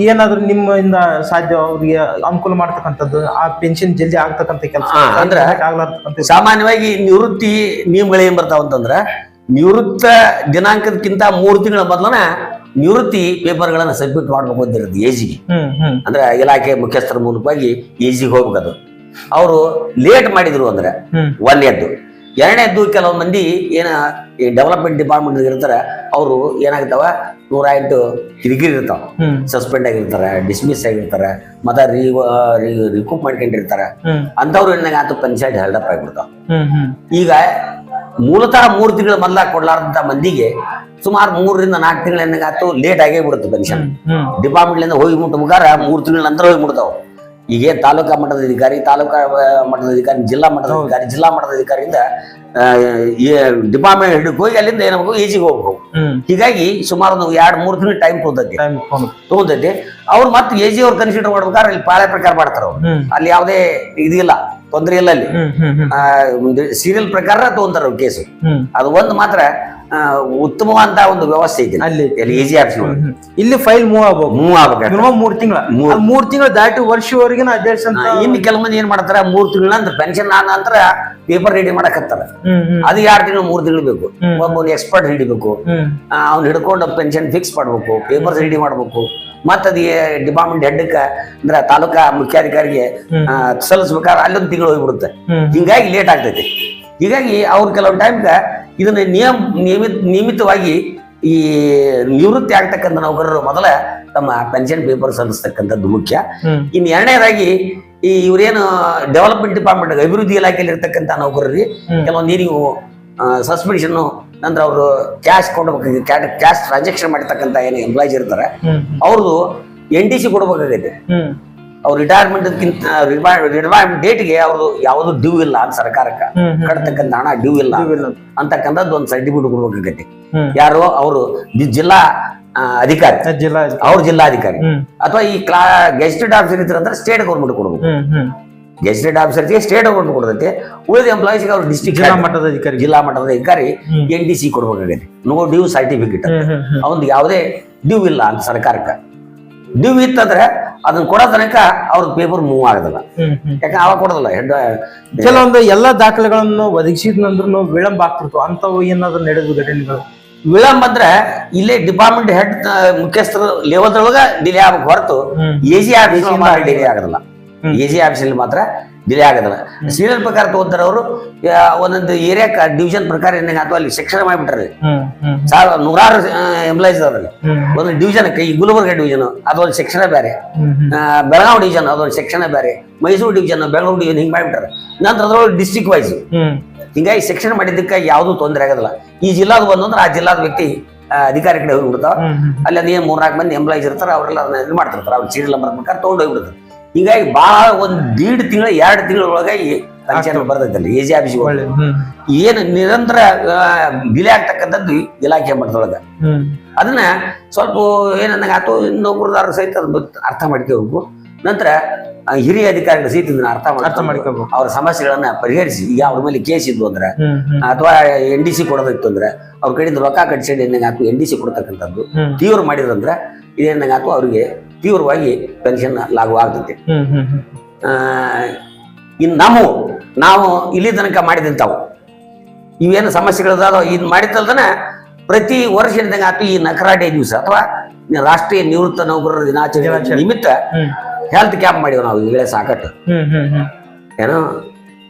ಏನಾದ್ರೂ ನಿಮ್ಮಿಂದ ಸಾಧ್ಯ ಅವ್ರಿಗೆ ಅನುಕೂಲ ಮಾಡ್ತಕ್ಕಂಥದ್ದು ಆ ಪೆನ್ಷನ್ ಜಲ್ದಿ ಆಗ್ತಕ್ಕಂಥ ಕೆಲಸ ಅಂದ್ರೆ- ಸಾಮಾನ್ಯವಾಗಿ ನಿವೃತ್ತಿ ನಿಯಮಗಳು ಏನ್ ಬರ್ತಾವ ಅಂತಂದ್ರ ನಿವೃತ್ತ ದಿನಾಂಕದಕ್ಕಿಂತ ಮೂರು ತಿಂಗಳ ಮೊದಲನ ನಿವೃತ್ತಿ ಪೇಪರ್ಗಳನ್ನ ಸಬ್ಮಿಟ್ ಮಾಡ್ಬೇಕು ಅಂತ ಇರೋದು ಹ್ಮ್ ಅಂದ್ರೆ ಇಲಾಖೆ ಮುಖ್ಯಸ್ಥರ ಮೂಲಕವಾಗಿ ಏಜಿಗೆ ಹೋಗ್ಬೇಕದು. ಅವರು ಲೇಟ್ ಮಾಡಿದ್ರು ಅಂದ್ರೆ ಒಂದೇದ್ದು ಒಂದನೇದ್ದು ಎರಡನೇದ್ದು ಕೆಲವು ಮಂದಿ ಏನ ಈ ಡೆವಲಪ್ಮೆಂಟ್ ಡಿಪಾರ್ಟ್ಮೆಂಟ್ ಇರ್ತಾರೆ ಅವರು ಏನಾಗ್ತಾವ ನೂರ ಎಂಟು ಕಿರಿಕಿರಿ ಇರ್ತಾವ ಸಸ್ಪೆಂಡ್ ಆಗಿರ್ತಾರೆ ಡಿಸ್ಮಿಸ್ ಆಗಿರ್ತಾರೆ ಮತ್ತೆ ರೀ ರಿಕೂಪ್ ಮಾಡ್ಕೊಂಡಿರ್ತಾರೆ. ಅಂತವ್ರು ಏನಾಗ ಏನಾಗತ್ತು ಪಂಚಾಯತ್ ಹೆಲ್ಡಪ್ ಆಗಿಬಿಡ್ತಾವ. ಈಗ ಮೂಲತಃ ಮೂರು ತಿಂಗಳ ಮೊದಲ ಕೊಡ್ಲಾರ್ದಂತ ಮಂದಿಗೆ ಸುಮಾರು ಮೂರರಿಂದ ನಾಲ್ಕು ತಿಂಗಳ ಏನಾಗತ್ತು ಲೇಟ್ ಆಗೇ ಬಿಡುತ್ತೆ ಪೆನ್ಷನ್ ಡಿಪಾರ್ಟ್ಮೆಂಟ್ ಹೋಗಿ ಹೋಗಿ ಮುಖಾರ ಮೂರು ತಿಂಗಳ ನಂತರ ಹೋಗಿ ಮುಟ್ತಾವ. ಈಗ ತಾಲೂಕಾ ಮಟ್ಟದ ಅಧಿಕಾರಿ ತಾಲೂಕಾ ಮಟ್ಟದ ಅಧಿಕಾರಿ ಜಿಲ್ಲಾ ಮಟ್ಟದ. ಅಧಿಕಾರಿ ಜಿಲ್ಲಾ ಮಟ್ಟದ ಅಧಿಕಾರಿಯಿಂದ ಡಿಪಾರ್ಟ್ಮೆಂಟ್ ಹಿಡಿದು ಹೋಗಿ ಅಲ್ಲಿಂದ ಏನಾಗಬೇಕು ಈಜಿಗೆ ಹೋಗ್ಬೇಕು. ಹೀಗಾಗಿ ಸುಮಾರು ಒಂದು ಎರಡು ಮೂರು ದಿನ ಟೈಮ್ ತೊಗೊಂತೈತಿ ಟೈಮ್ ತೊಗೊಂತೈತಿ ಅವ್ರು ಮತ್ತೆ ಎ ಜಿ ಅವ್ರು ಕನ್ಸಿಡರ್ ಮಾಡ್ಬೇಕಾದ್ರೆ ಅಲ್ಲಿ ಪಾಳೆ ಪ್ರಕಾರ ಮಾಡ್ತಾರ ಅವ್ರು. ಅಲ್ಲಿ ಯಾವುದೇ ಇದಿಲ್ಲ ತೊಂದರೆ ಇಲ್ಲ ಅಲ್ಲಿ. ಸೀರಿಯಲ್ ಪ್ರಕಾರ ತಗೊಂತಾರ ಅವ್ರು ಕೇಸು ಅದು ಒಂದು ಮಾತ್ರ ಉತ್ತಮವಾದ ಒಂದು ವ್ಯವಸ್ಥೆ ಇದೆ ಅಲ್ಲಿ ಅಲ್ಲಿ ಈಜಿ ಇಲ್ಲಿ ಫೈಲ್ ಮೂವ್ ಆಗ್ಬೇಕು. ಮೂವ್ ಆಗ್ಬೇಕು. ಮಿನಿಮಮ್ ಮೂರ್ ತಿಂಗಳ. ಮೂರ್- ತಿಂಗಳು ದಾಟಿ ವರ್ಷವರೆಗೆ ಅಧ್ಯಕ್ಷ ಇನ್ನು ಕೆಲವು ಮಂದಿ ಏನ್ ಮಾಡ್ತಾರ ಮೂರ್ ತಿಂಗಳ ನಂತರ ಪೆನ್ಷನ್ ಆದ ನಂತರ ಪೇಪರ್ ರೆಡಿ ಮಾಡಕತ್ತಾರ. ಹತ್ತಾರ ಅದು ಎರಡು ತಿಂಗಳು ಮೂರ್ ತಿಂಗಳು ಬೇಕು. ಒಬ್ಬ ಎಕ್ಸ್ಪರ್ಟ್ ರೆಡಿ ಬೇಕು ಅವ್ನು ಹಿಡ್ಕೊಂಡು ಪೆನ್ಷನ್ ಫಿಕ್ಸ್ ಮಾಡ್ಬೇಕು ಪೇಪರ್ಸ್ ರೆಡಿ ಮಾಡ್ಬೇಕು. ಮತ್ತ ಅದ ಡಿಪಾರ್ಟ್ಮೆಂಟ್ ಹೆಡ್ಕ ಅಂದ್ರ ತಾಲೂಕಾ ಮುಖ್ಯಾಧಿಕಾರಿಗೆ ಸಲ್ಲಿಸ್ಬೇಕಾದ್ರೆ ಅಲ್ಲೊಂದು ತಿಂಗಳು ಹೋಗ್ಬಿಡುತ್ತೆ. ಹಿಂಗಾಗಿ ಲೇಟ್ ಆಗ್ತೈತಿ. ಹೀಗಾಗಿ ಅವ್ರು ಕೆಲವೊಂದು ಟೈಮ್ಗ ಇದನ್ನ ನಿಯಮ ನಿಯಮಿತ ನಿಯಮಿತವಾಗಿ ಈ ನಿವೃತ್ತಿ ಆಗ್ತಕ್ಕಂಥ ನೌಕರರು ಮೊದಲ ತಮ್ಮ ಪೆನ್ಷನ್ ಪೇಪರ್ ಸಲ್ಲಿಸ್ತಕ್ಕಂಥದ್ದು ಮುಖ್ಯ. ಇನ್ನ ಎರಡನೇದಾಗಿ ಈ ಇವ್ರೇನು ಡೆವಲಪ್ಮೆಂಟ್ ಡಿಪಾರ್ಟ್ಮೆಂಟ್ ಅಭಿವೃದ್ಧಿ ಇಲಾಖೆಯಲ್ಲಿ ಇರ್ತಕ್ಕಂಥ ನೌಕರರಿಗೆ. ಕೆಲವೊಂದು ನೀವು ಸಸ್ಪೆನ್ಷನ್ ನಂತರ ಅವರು ಕ್ಯಾಶ್ ಕೊಡ್ಬೇಕು ಕ್ಯಾಶ್ ಟ್ರಾನ್ಸಾಕ್ಷನ್ ಮಾಡಿರ್ತಕ್ಕಂಥ ಏನು ಎಂಪ್ಲಾಯ್ಸ್ ಇರ್ತಾರೆ. ಅವ್ರದ್ದು ಎನ್ ಟಿ ಸಿ ಕೊಡ್ಬೇಕಾಗೈತೆ. ಅವ್ರ ರಿಟೈರ್ಮೆಂಟ್ಕಿಂತ ರಿಟೈರ್ಮೆಂಟ್ ಡೇಟ್ಗೆ ಅವ್ರದ್ದು ಯಾವುದು ಡ್ಯೂ ಇಲ್ಲ ಅಂತ ಸರ್ಕಾರಕ್ಕೆ. ಕಟ್ತಕ್ಕಂಥ ಹಣ ಡ್ಯೂ ಇಲ್ಲ. ಅಂತಕ್ಕಂಥದ್ದು ಒಂದು ಸರ್ಟಿಫಿಕೇಟ್ ಕೊಡ್ಬೇಕಾಗತ್ತೆ ಯಾರು? ಅವರು ಜಿಲ್ಲಾ ಅಧಿಕಾರಿ. ಅವ್ರ ಜಿಲ್ಲಾಧಿಕಾರಿ. ಅಥವಾ ಈ ಕ್ಲಾ ಗೆಸ್ಟೆಡ್ ಆಫೀಸರ್ ಇದ್ರೆ ಅಂದ್ರೆ ಸ್ಟೇಟ್ ಗೌರ್ಮೆಂಟ್ ಕೊಡ್ಬೇಕು. ಗೆಸ್ಟೆಡ್ ಆಫೀಸರ್ಗೆ ಸ್ಟೇಟ್ ಗೌರ್ಮೆಂಟ್ ಕೊಡ್ತೈತೆ. ಉಳಿದ ಎಂಪ್ಲಾಯೀಸ್ಗೆ ಅವ್ರು ಡಿಸ್ಟ್ರಿಕ್ಟ್ ಜಿಲ್ಲಾ ಮಟ್ಟದ ಅಧಿಕಾರಿ. ಜಿಲ್ಲಾ ಮಟ್ಟದ ಅಧಿಕಾರಿ. ಎನ್ ಡಿ ಸಿ ಕೊಡ್ಬೇಕಾಗೈತೆ. ನೋ ಡ್ಯೂ ಸರ್ಟಿಫಿಕೇಟ್ ಹ್ಮ್ ಯಾವುದೇ ಡ್ಯೂ ಇಲ್ಲ ಅಂತ ಸರ್ಕಾರಕ್ಕೆ. ಡ್ಯೂ ಇತ್ತಂದ್ರೆ ಅದನ್ನ ಕೊಡೋ ತನಕ ಅವ್ರದ್ದು ಪೇಪರ್ ಮೂವ್ ಆಗೋದಿಲ್ಲ. ಯಾಕಂದ್ರೆ ಅವಾಗ ಕೊಡೋದಿಲ್ಲ ಹೆಡ್ ಕೆಲವೊಂದು ಎಲ್ಲ ದಾಖಲೆಗಳನ್ನು ಒದಗಿಸಿದ್ನಂದ್ರೂ ವಿಳಂಬ ಆಗ್ತಿರ್ತು ಅಂತವು ಏನಾದ್ರು ನಡೆದು ಘಟನೆಗಳು? ವಿಳಂಬ ಅಂದ್ರೆ ಇಲ್ಲೇ ಡಿಪಾರ್ಟ್ಮೆಂಟ್ ಹೆಡ್ ಮುಖ್ಯಸ್ಥರ ಲೆವೆಲ್ದೊಳಗ ಡಿಲೇ ಆಗ್ಬೇಕು ಹೊರತು ಎಜಿ ಎ ಜಿ ಆಫೀಸ್ ಮಾತ್ರ ಡಿಲೇ ಆಗೋದಿಲ್ಲ ಎಜಿ ಎ ಜಿ ಆಫೀಸಲ್ಲಿ ಮಾತ್ರ ಡಿಲೇ ಆಗದಲ್ಲ ಸೀರಿಯಲ್ ಪ್ರಕಾರ ತಗೋತಾರೆ ಅವರು ಒಂದೊಂದು ಏರಿಯಾ ಡಿವಿಷನ್ ಪ್ರಕಾರ ಏನಾಗ ಅಥವಾ ಅಲ್ಲಿ ಶಿಕ್ಷಣ ಮಾಡಿಬಿಟ್ರೆ ಸಾವಿರ ನೂರಾರು ಎಂಪ್ಲಾಯ್ಸ್ ಅದ್ರಲ್ಲಿ ಒಂದು ಡಿವಿಷನ್ ಈ ಗುಲ್ಬರ್ಗ ಡಿವಿಷನ್ ಅದೊಂದು ಶಿಕ್ಷಣ ಬೇರೆ ಬೆಳಗಾವಿ ಡಿವಿಷನ್ ಅದೊಂದು ಶಿಕ್ಷಣ ಬೇರೆ ಮೈಸೂರು ಡಿವಿಷನ್ ಬೆಂಗಳೂರು ಡಿವಿಷನ್ ಹಿಂಗೆ ಮಾಡಿಬಿಟ್ರೆ ನಂತರ ಅದ್ರೊಳಗೆ ಡಿಸ್ಟಿಕ್ ವೈಸ್ ಹಿಂಗಾಗಿ ಶಿಕ್ಷಣ ಮಾಡಿದ್ದಕ್ಕೆ ಯಾವುದು ತೊಂದರೆ ಆಗೋದಿಲ್ಲ. ಈ ಜಿಲ್ಲಾದ ಬಂದಂದ್ರೆ ಆ ಜಿಲ್ಲಾದ ವ್ಯಕ್ತಿ ಅಧಿಕಾರಿ ಕಡೆ ಹೋಗ್ಬಿಡ್ತಾವ. ಅಲ್ಲಿ ಅದೇ ಮೂರ್ನಾಲ್ಕು ಮಂದಿ ಎಂಪ್ಲಾಯ್ಸ್ ಇರ್ತಾರೆ ಅವರೆಲ್ಲ ಅದನ್ನ ಇದು ಮಾಡ್ತಿರ್ತಾರೆ. ಅವ್ರ ಸೀರಿಯಲ್ ನಂಬರ್ ಪ್ರಕಾರ ತೊಗೊಂಡು ಹೋಗ್ಬಿಡ್ತಾರೆ. ಹಿಂಗಾಗಿ ಬಹಳ ಒಂದು ದೀಡ್ ತಿಂಗಳ ಎರಡು ತಿಂಗಳೊಳಗೆ ಈ ಪಂಚಾಯತ್ ಬರ್ತೈತಲ್ಲ ಎ ಜಿ ಆಫೀಸ್ ಒಳ್ಳೆ ಏನು ನಿರಂತರ ಬಿಲೆ ಆಗ್ತಕ್ಕಂಥದ್ದು ಇಲಾಖೆ ಮಟ್ಟದೊಳಗ. ಅದನ್ನ ಸ್ವಲ್ಪ ಏನಂದಂಗೆ ಆತು ಇನ್ನೊಬ್ರದಾರ ಸಹಿತ ಅರ್ಥ ಮಾಡ್ಕೋಬೇಕು. ನಂತರ ಹಿರಿಯ ಅಧಿಕಾರಿಗಳ ಸಹಿತ ಇದನ್ನ ಅರ್ಥ ಅರ್ಥ ಮಾಡ್ಕೋಬೇಕು. ಅವ್ರ ಸಮಸ್ಯೆಗಳನ್ನ ಪರಿಹರಿಸಿ. ಈಗ ಅವ್ರ ಮೇಲೆ ಕೇಸ್ ಇದ್ವು ಅಂದ್ರೆ ಅಥವಾ ಎನ್ ಡಿ ಸಿ ಕೊಡೋದಿತ್ತು ಅಂದ್ರೆ ಅವ್ರ ಕಡೆಯಿಂದ ರೊಕ್ಕ ಕಟ್ಸಿ ಏನಂಗೆ ಆತು ಎನ್ ಡಿ ಸಿ ಕೊಡ್ತಕ್ಕಂಥದ್ದು ತೀವ್ರ ಮಾಡಿದ್ರಂದ್ರೆ ಇದೇನಂಗೆ ಆತು ಅವರಿಗೆ ತೀವ್ರವಾಗಿ ಪೆನ್ಷನ್ ಲಾಗು ಆಗ್ತೈತೆ ಹ್ಮ್ ಹ್ಮ್ ಹ್ಮ್. ಆ, ಇನ್ನು ನಾವು ನಾವು ಇಲ್ಲಿ ತನಕ ಮಾಡಿದಂಥವು. ಇವೇನು ಸಮಸ್ಯೆಗಳದಾವ ಇದು ಮಾಡಿದ್ದಲ್ದನ ಪ್ರತಿ ವರ್ಷ ಇದ್ದಂಗೆ ಆತು ಈ ನಕರಾಟೆ ದಿವಸ ಅಥವಾ ರಾಷ್ಟ್ರೀಯ ನಿವೃತ್ತ ನೌಕರರ ದಿನಾಚರಣೆ. ನಿಮಿತ್ತ ಹೆಲ್ತ್ ಕ್ಯಾಂಪ್ ಮಾಡಿವ ನಾವು ಈಗಲೇ ಸಾಕಟ್ಟು ಏನೋ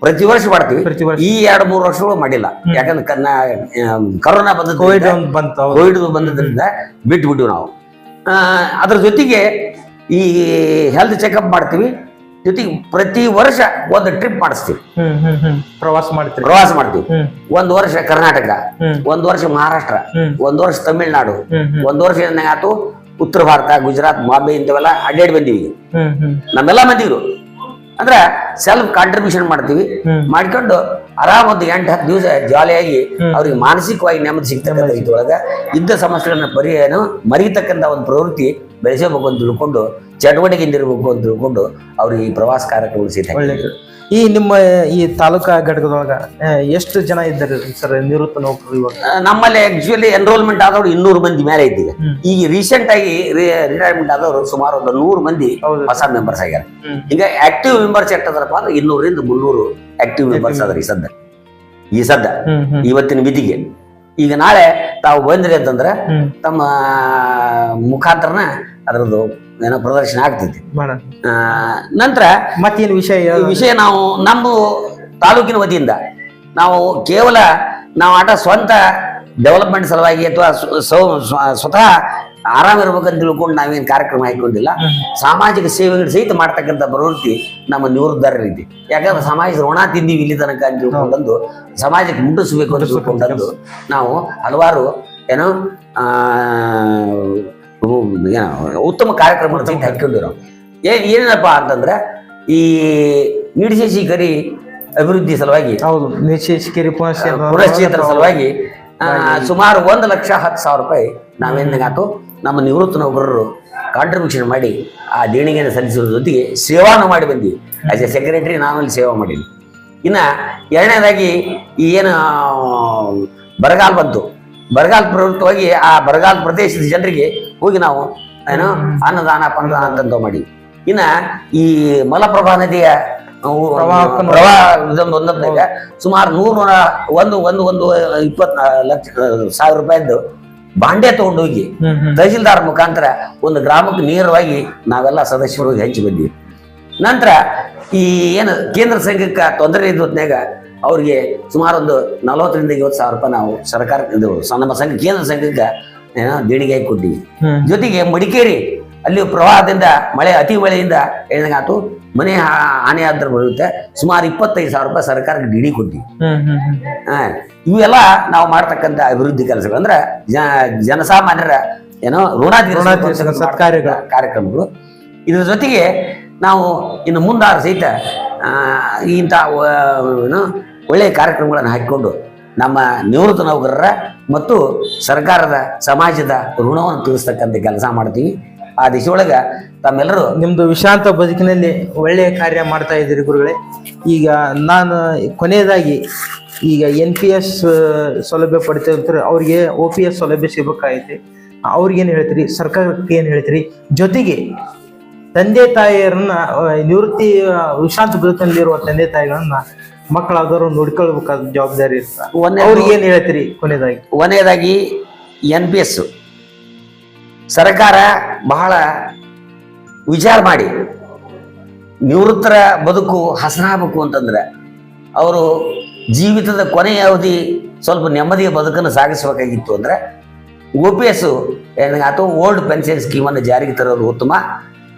ಪ್ರತಿ ವರ್ಷ ಮಾಡ್ತೀವಿ. ಈ ಎರಡು ಮೂರು ವರ್ಷಗಳು ಮಾಡಿಲ್ಲ. ಯಾಕಂದ್ರೆ ಕರೋನಾ ಹೌದು. ಕೋವಿಡ್ ಬಂದದ್ರಿಂದ ಬಿಟ್ಬಿಟ್ಟಿವಿ ನಾವು. ಅದ್ರ ಜೊತೆಗೆ ಈ ಹೆಲ್ತ್ ಚೆಕಪ್ ಮಾಡ್ತೀವಿ. ಜೊತೆಗೆ ಪ್ರತಿ ವರ್ಷ ಒಂದು ಟ್ರಿಪ್ ಮಾಡಿಸ್ತೀವಿ. ಪ್ರವಾಸ ಮಾಡ್ತೀವಿ ಪ್ರವಾಸ ಮಾಡ್ತೀವಿ. ಒಂದು ವರ್ಷ ಕರ್ನಾಟಕ ಒಂದು ವರ್ಷ ಮಹಾರಾಷ್ಟ್ರ ಒಂದು ವರ್ಷ ತಮಿಳ್ನಾಡು ಒಂದು ವರ್ಷ ಏನಾಯ್ತು ಉತ್ತರ ಭಾರತ ಗುಜರಾತ್ ಬಾಂಬೆ ಇಂಥವೆಲ್ಲ ಅಡ್ಡಾಡಿ ಬಂದೀವಿ. ನಮ್ಮೆಲ್ಲ ಮಂದಿರು ಅಂದ್ರೆ ಸೆಲ್ಫ್ ಕಾಂಟ್ರಿಬ್ಯೂಷನ್ ಮಾಡ್ತೀವಿ. ಮಾಡ್ಕೊಂಡು ಆರಾಮ ಒಂದು ಎಂಟು ಹತ್ತು ದಿವಸ ಜಾಲಿಯಾಗಿ. ಅವ್ರಿಗೆ ಮಾನಸಿಕವಾಗಿ ನೆಮ್ಮದಿ ಸಿಗ್ತಕ್ಕಂಥ ಇದ್ರೊಳಗೆ ಇದ್ದ ಸಮಸ್ಯೆಗಳನ್ನ ಪರಿಹಾರ ಮರೀತಕ್ಕಂಥ ಒಂದು ಪ್ರವೃತ್ತಿ ಬೆಳೆಸಬೇಕು ಅಂತ ತಿಳ್ಕೊಂಡು ಚಟುವಟಿಕೆಯಿಂದ ಇರಬೇಕು ಅಂತ ತಿಳ್ಕೊಂಡು ಅವರು ಈ ಪ್ರವಾಸ ಕಾರ್ಯಕ್ರಮ ಸಿಗ್ತಾರೆ ಈ ನಿಮ್ಮ ಈ ತಾಲೂಕಾ ಘಟಕದೊಳಗ ಎಷ್ಟು ಜನ ಇದ್ದಾರೆ ಸರ್ ನಿವೃತ್ತ ನೌಕರರು ಇವಾಗ? ನಮ್ಮಲ್ಲಿ ಆಕ್ಚುಲಿ ಎನ್ರೋಲ್ಮೆಂಟ್ ಆದವರು ಇನ್ನೂರು ಮಂದಿ ಮೇಲೆ ಇದ್ದೀವಿ. ಈಗ ರೀಸೆಂಟ್ ಆಗಿ ರಿಟೈರ್ಮೆಂಟ್ ಆದವರು ಸುಮಾರು ಒಂದು ನೂರು ಮಂದಿ. ಹೊಸ ಮೆಂಬರ್ಸ್ ಆಗ್ಯಾರ. ಈಗ ಆಕ್ಟಿವ್ ಮೆಂಬರ್ಸ್ ಎಷ್ಟದ್ರಪ್ಪ ಅಂದ್ರೆ ಇನ್ನೂರಿಂದ ಮುನ್ನೂರು ಆಕ್ಟಿವ್ ಮೆಂಬರ್ಸ್ ಅದ್ರ ಈ ಸದ್ದ ಈ ಸದ್ದ ಇವತ್ತಿನ ವಿಧಿಗೆ. ಈಗ ನಾಳೆ ತಾವು ಬಂದ್ರಿ ಅಂತಂದ್ರೆ ತಮ್ಮ ಮುಖಾಂತರನ ಅದರದ್ದು ಏನೋ ಪ್ರದರ್ಶನ ಆಗ್ತೈತಿ. ನಂತರ ಮತ್ತೇನು ವಿಷಯ ಈ ವಿಷಯ ನಾವು ನಮ್ಮ ತಾಲೂಕಿನ ವತಿಯಿಂದ ನಾವು ಕೇವಲ ನಾವು ಆಟ ಸ್ವಂತ ಡೆವಲಪ್ಮೆಂಟ್ ಸಲುವಾಗಿ ಅಥವಾ ಸ್ವತಃ ಆರಾಮ ಆರಾಮಿರ್ಬೇಕಂತ ತಿಳ್ಕೊಂಡು ನಾವೇನು ಕಾರ್ಯಕ್ರಮ ಹಾಕೊಂಡಿಲ್ಲ. ಸಾಮಾಜಿಕ ಸೇವೆಗಳು ಸಹಿತ ಮಾಡ್ತಕ್ಕಂಥ ಪ್ರವೃತ್ತಿ ನಮ್ಮ ನಿವೃತ್ತರರ ರೀತಿ ಯಾಕಂದ್ರೆ ಸಮಾಜದ ಋಣ ತಿಂದೀವಿ ಇಲ್ಲಿ ತನಕ ಅಂತ ತಿಳ್ಕೊಂಡಂದು ಸಮಾಜಕ್ಕೆ ಮುಟ್ಟಿಸ್ಬೇಕು ಅಂತ ತಿಳ್ಕೊಂಡಂದು ನಾವು ಹಲವಾರು ಏನೋ ಏನೋ ಉತ್ತಮ ಕಾರ್ಯಕ್ರಮ ಸಹಿತ ಹಾಕೊಂಡಿರೋ ಏನ್ ಏನಪ್ಪ ಅಂತಂದ್ರೆ ಈ ನಿಡಿಶೇಷಿಕರಿ ಕರಿ ಅಭಿವೃದ್ಧಿ ಸಲುವಾಗಿ ಹೌದು ಪುನಶ್ಚೇತನ ಸಲುವಾಗಿ ಸುಮಾರು ಒಂದು ಲಕ್ಷ ಹತ್ತು ಸಾವಿರ ರೂಪಾಯಿ ನಾವೇನಾಯ್ತು ನಮ್ಮ ನಿವೃತ್ತ ನೌಕರರು ಕಾಂಟ್ರಿಬ್ಯೂಷನ್ ಮಾಡಿ ಆ ದೇಣಿಗೆಯನ್ನು ಸಲ್ಲಿಸುವ ಜೊತೆಗೆ ಸೇವಾನು ಮಾಡಿ ಬಂದ್ವಿ. ಆಸ್ ಎ ಸೆಕ್ರೆಟರಿ ನಾನು ಅಲ್ಲಿ ಸೇವಾ ಮಾಡೀನಿ ಇನ್ನು ಎರಡನೇದಾಗಿ ಈ ಏನು ಬರಗಾಲ ಬಂತು. ಬರಗಾಲ ಪ್ರವೃತ್ತವಾಗಿ ಆ ಬರಗಾಲ ಪ್ರದೇಶದ ಜನರಿಗೆ ಹೋಗಿ ನಾವು ಏನು ಅನ್ನದಾನ ಪನ್ನದಾನ ಅಂತಂದು ಮಾಡಿ. ಇನ್ನ ಈ ಮಲಪ್ರಭಾ ನದಿಯ ಪ್ರವಾಹ ಒಂದೊಂದಾಗ ಸುಮಾರು ನೂರ ನೂರ ಒಂದು ಒಂದು ಒಂದು ಇಪ್ಪತ್ ಲಕ್ಷ ಸಾವಿರ ರೂಪಾಯಿದ್ದು ಬಾಂಡೆ ತಗೊಂಡು ಹೋಗಿ ಹ್ಮ್ ಹ್ಮ್. ತಹಸೀಲ್ದಾರ್ ಮುಖಾಂತರ ಒಂದು ಗ್ರಾಮಕ್ಕೆ ನೇರವಾಗಿ ನಾವೆಲ್ಲ ಸದಸ್ಯರು ಹೋಗಿ ಹಂಚಿ ಬಂದ್ವಿ. ನಂತರ ಈ ಏನು ಕೇಂದ್ರ ಸಂಘಕ್ಕೆ ತೊಂದರೆ ಇದ್ದ ಹೊತ್ನ್ಯಾಗ ಅವ್ರಿಗೆ ಸುಮಾರು ಒಂದು ನಲವತ್ತರಿಂದ ಐವತ್ತು ಸಾವಿರ ರೂಪಾಯಿ ನಾವು ಸರ್ಕಾರ ಇದು ನಮ್ಮ ಸಂಘ ಕೇಂದ್ರ ಸಂಘಕ್ಕೆ ಏನೋ ದೇಣಿಗೆ ಕೊಟ್ಟಿವಿ. ಜೊತೆಗೆ ಮಡಿಕೇರಿ ಅಲ್ಲಿ ಪ್ರವಾಹದಿಂದ ಮಳೆ ಅತಿ ಮಳೆಯಿಂದ ಆತು ಮನೆ ಹಾನಿ ಆದ್ರೆ ಬರುತ್ತೆ ಸುಮಾರು ಇಪ್ಪತ್ತೈದು ಸಾವಿರ ರೂಪಾಯಿ ಸರ್ಕಾರಕ್ಕೆ ಡಿಡಿ ಕೊಟ್ಟಿ ಇವೆಲ್ಲ ನಾವು ಮಾಡ್ತಕ್ಕಂಥ ಅಭಿವೃದ್ಧಿ ಕೆಲಸಗಳು. ಅಂದ್ರೆ ಜನಸಾಮಾನ್ಯರ ಏನೋ ಋಣ. ಕಾರ್ಯಕ್ರಮಗಳು. ಇದ್ರ ಜೊತೆಗೆ ನಾವು ಇನ್ನು ಮುಂದಾರ ಸಹಿತ ಇಂಥ ಏನು ಒಳ್ಳೆಯ ಕಾರ್ಯಕ್ರಮಗಳನ್ನು ಹಾಕಿಕೊಂಡು ನಮ್ಮ ನಿವೃತ್ತ ನೌಕರರ ಮತ್ತು ಸರ್ಕಾರದ ಸಮಾಜದ ಋಣವನ್ನು ತೀರಿಸ್ತಕ್ಕಂಥ ಕೆಲಸ ಮಾಡ್ತೀವಿ. ಆ ದಿಶೆಯೊಳಗೆ ತಮ್ಮೆಲ್ಲರೂ ನಿಮ್ಮದು ವಿಶ್ರಾಂತ ಬದುಕಿನಲ್ಲಿ ಒಳ್ಳೆಯ ಕಾರ್ಯ ಮಾಡ್ತಾ ಇದ್ದೀರಿ ಗುರುಗಳೇ. ಈಗ ನಾನು ಕೊನೆಯದಾಗಿ ಈಗ ಎನ್ ಪಿ ಎಸ್ ಸೌಲಭ್ಯ ಪಡಿತಿರ್ತಾರೆ ಅವ್ರಿಗೆ ಒ ಪಿ ಎಸ್ ಸೌಲಭ್ಯ ಸಿಗಬೇಕಾಗೈತಿ. ಅವ್ರಿಗೇನು ಹೇಳ್ತೀರಿ? ಸರ್ಕಾರಕ್ಕೆ ಏನು ಹೇಳ್ತೀರಿ? ಜೊತೆಗೆ ತಂದೆ ತಾಯಿಯರನ್ನ ನಿವೃತ್ತಿ ವಿಶಾಂತ ಬದುಕಿನಲ್ಲಿರುವ ತಂದೆ ತಾಯಿಗಳನ್ನ ಮಕ್ಕಳಾದವರು ನೋಡ್ಕೊಳ್ಬೇಕಾದ ಜವಾಬ್ದಾರಿ ಇರ್ತಾರೆ ಒಂದೇ ಅವ್ರಿಗೆ ಏನು ಹೇಳ್ತೀರಿ ಕೊನೆಯದಾಗಿ ಕೊನೆಯದಾಗಿ ಎನ್ ಪಿ ಎಸ್ ಸರ್ಕಾರ ಬಹಳ ವಿಚಾರ ಮಾಡಿ ನಿವೃತ್ತರ ಬದುಕು ಹಸನಾಗಬೇಕು ಅಂತಂದ್ರೆ ಅವರು ಜೀವಿತದ ಕೊನೆಯ ಅವಧಿ ಸ್ವಲ್ಪ ನೆಮ್ಮದಿಯ ಬದುಕನ್ನು ಸಾಗಿಸಬೇಕಾಗಿತ್ತು ಅಂದ್ರೆ ಒ ಪಿ ಎಸ್ ಅಥವಾ ಓಲ್ಡ್ ಪೆನ್ಷನ್ ಸ್ಕೀಮನ್ನು ಜಾರಿಗೆ ತರೋದು ಉತ್ತಮ.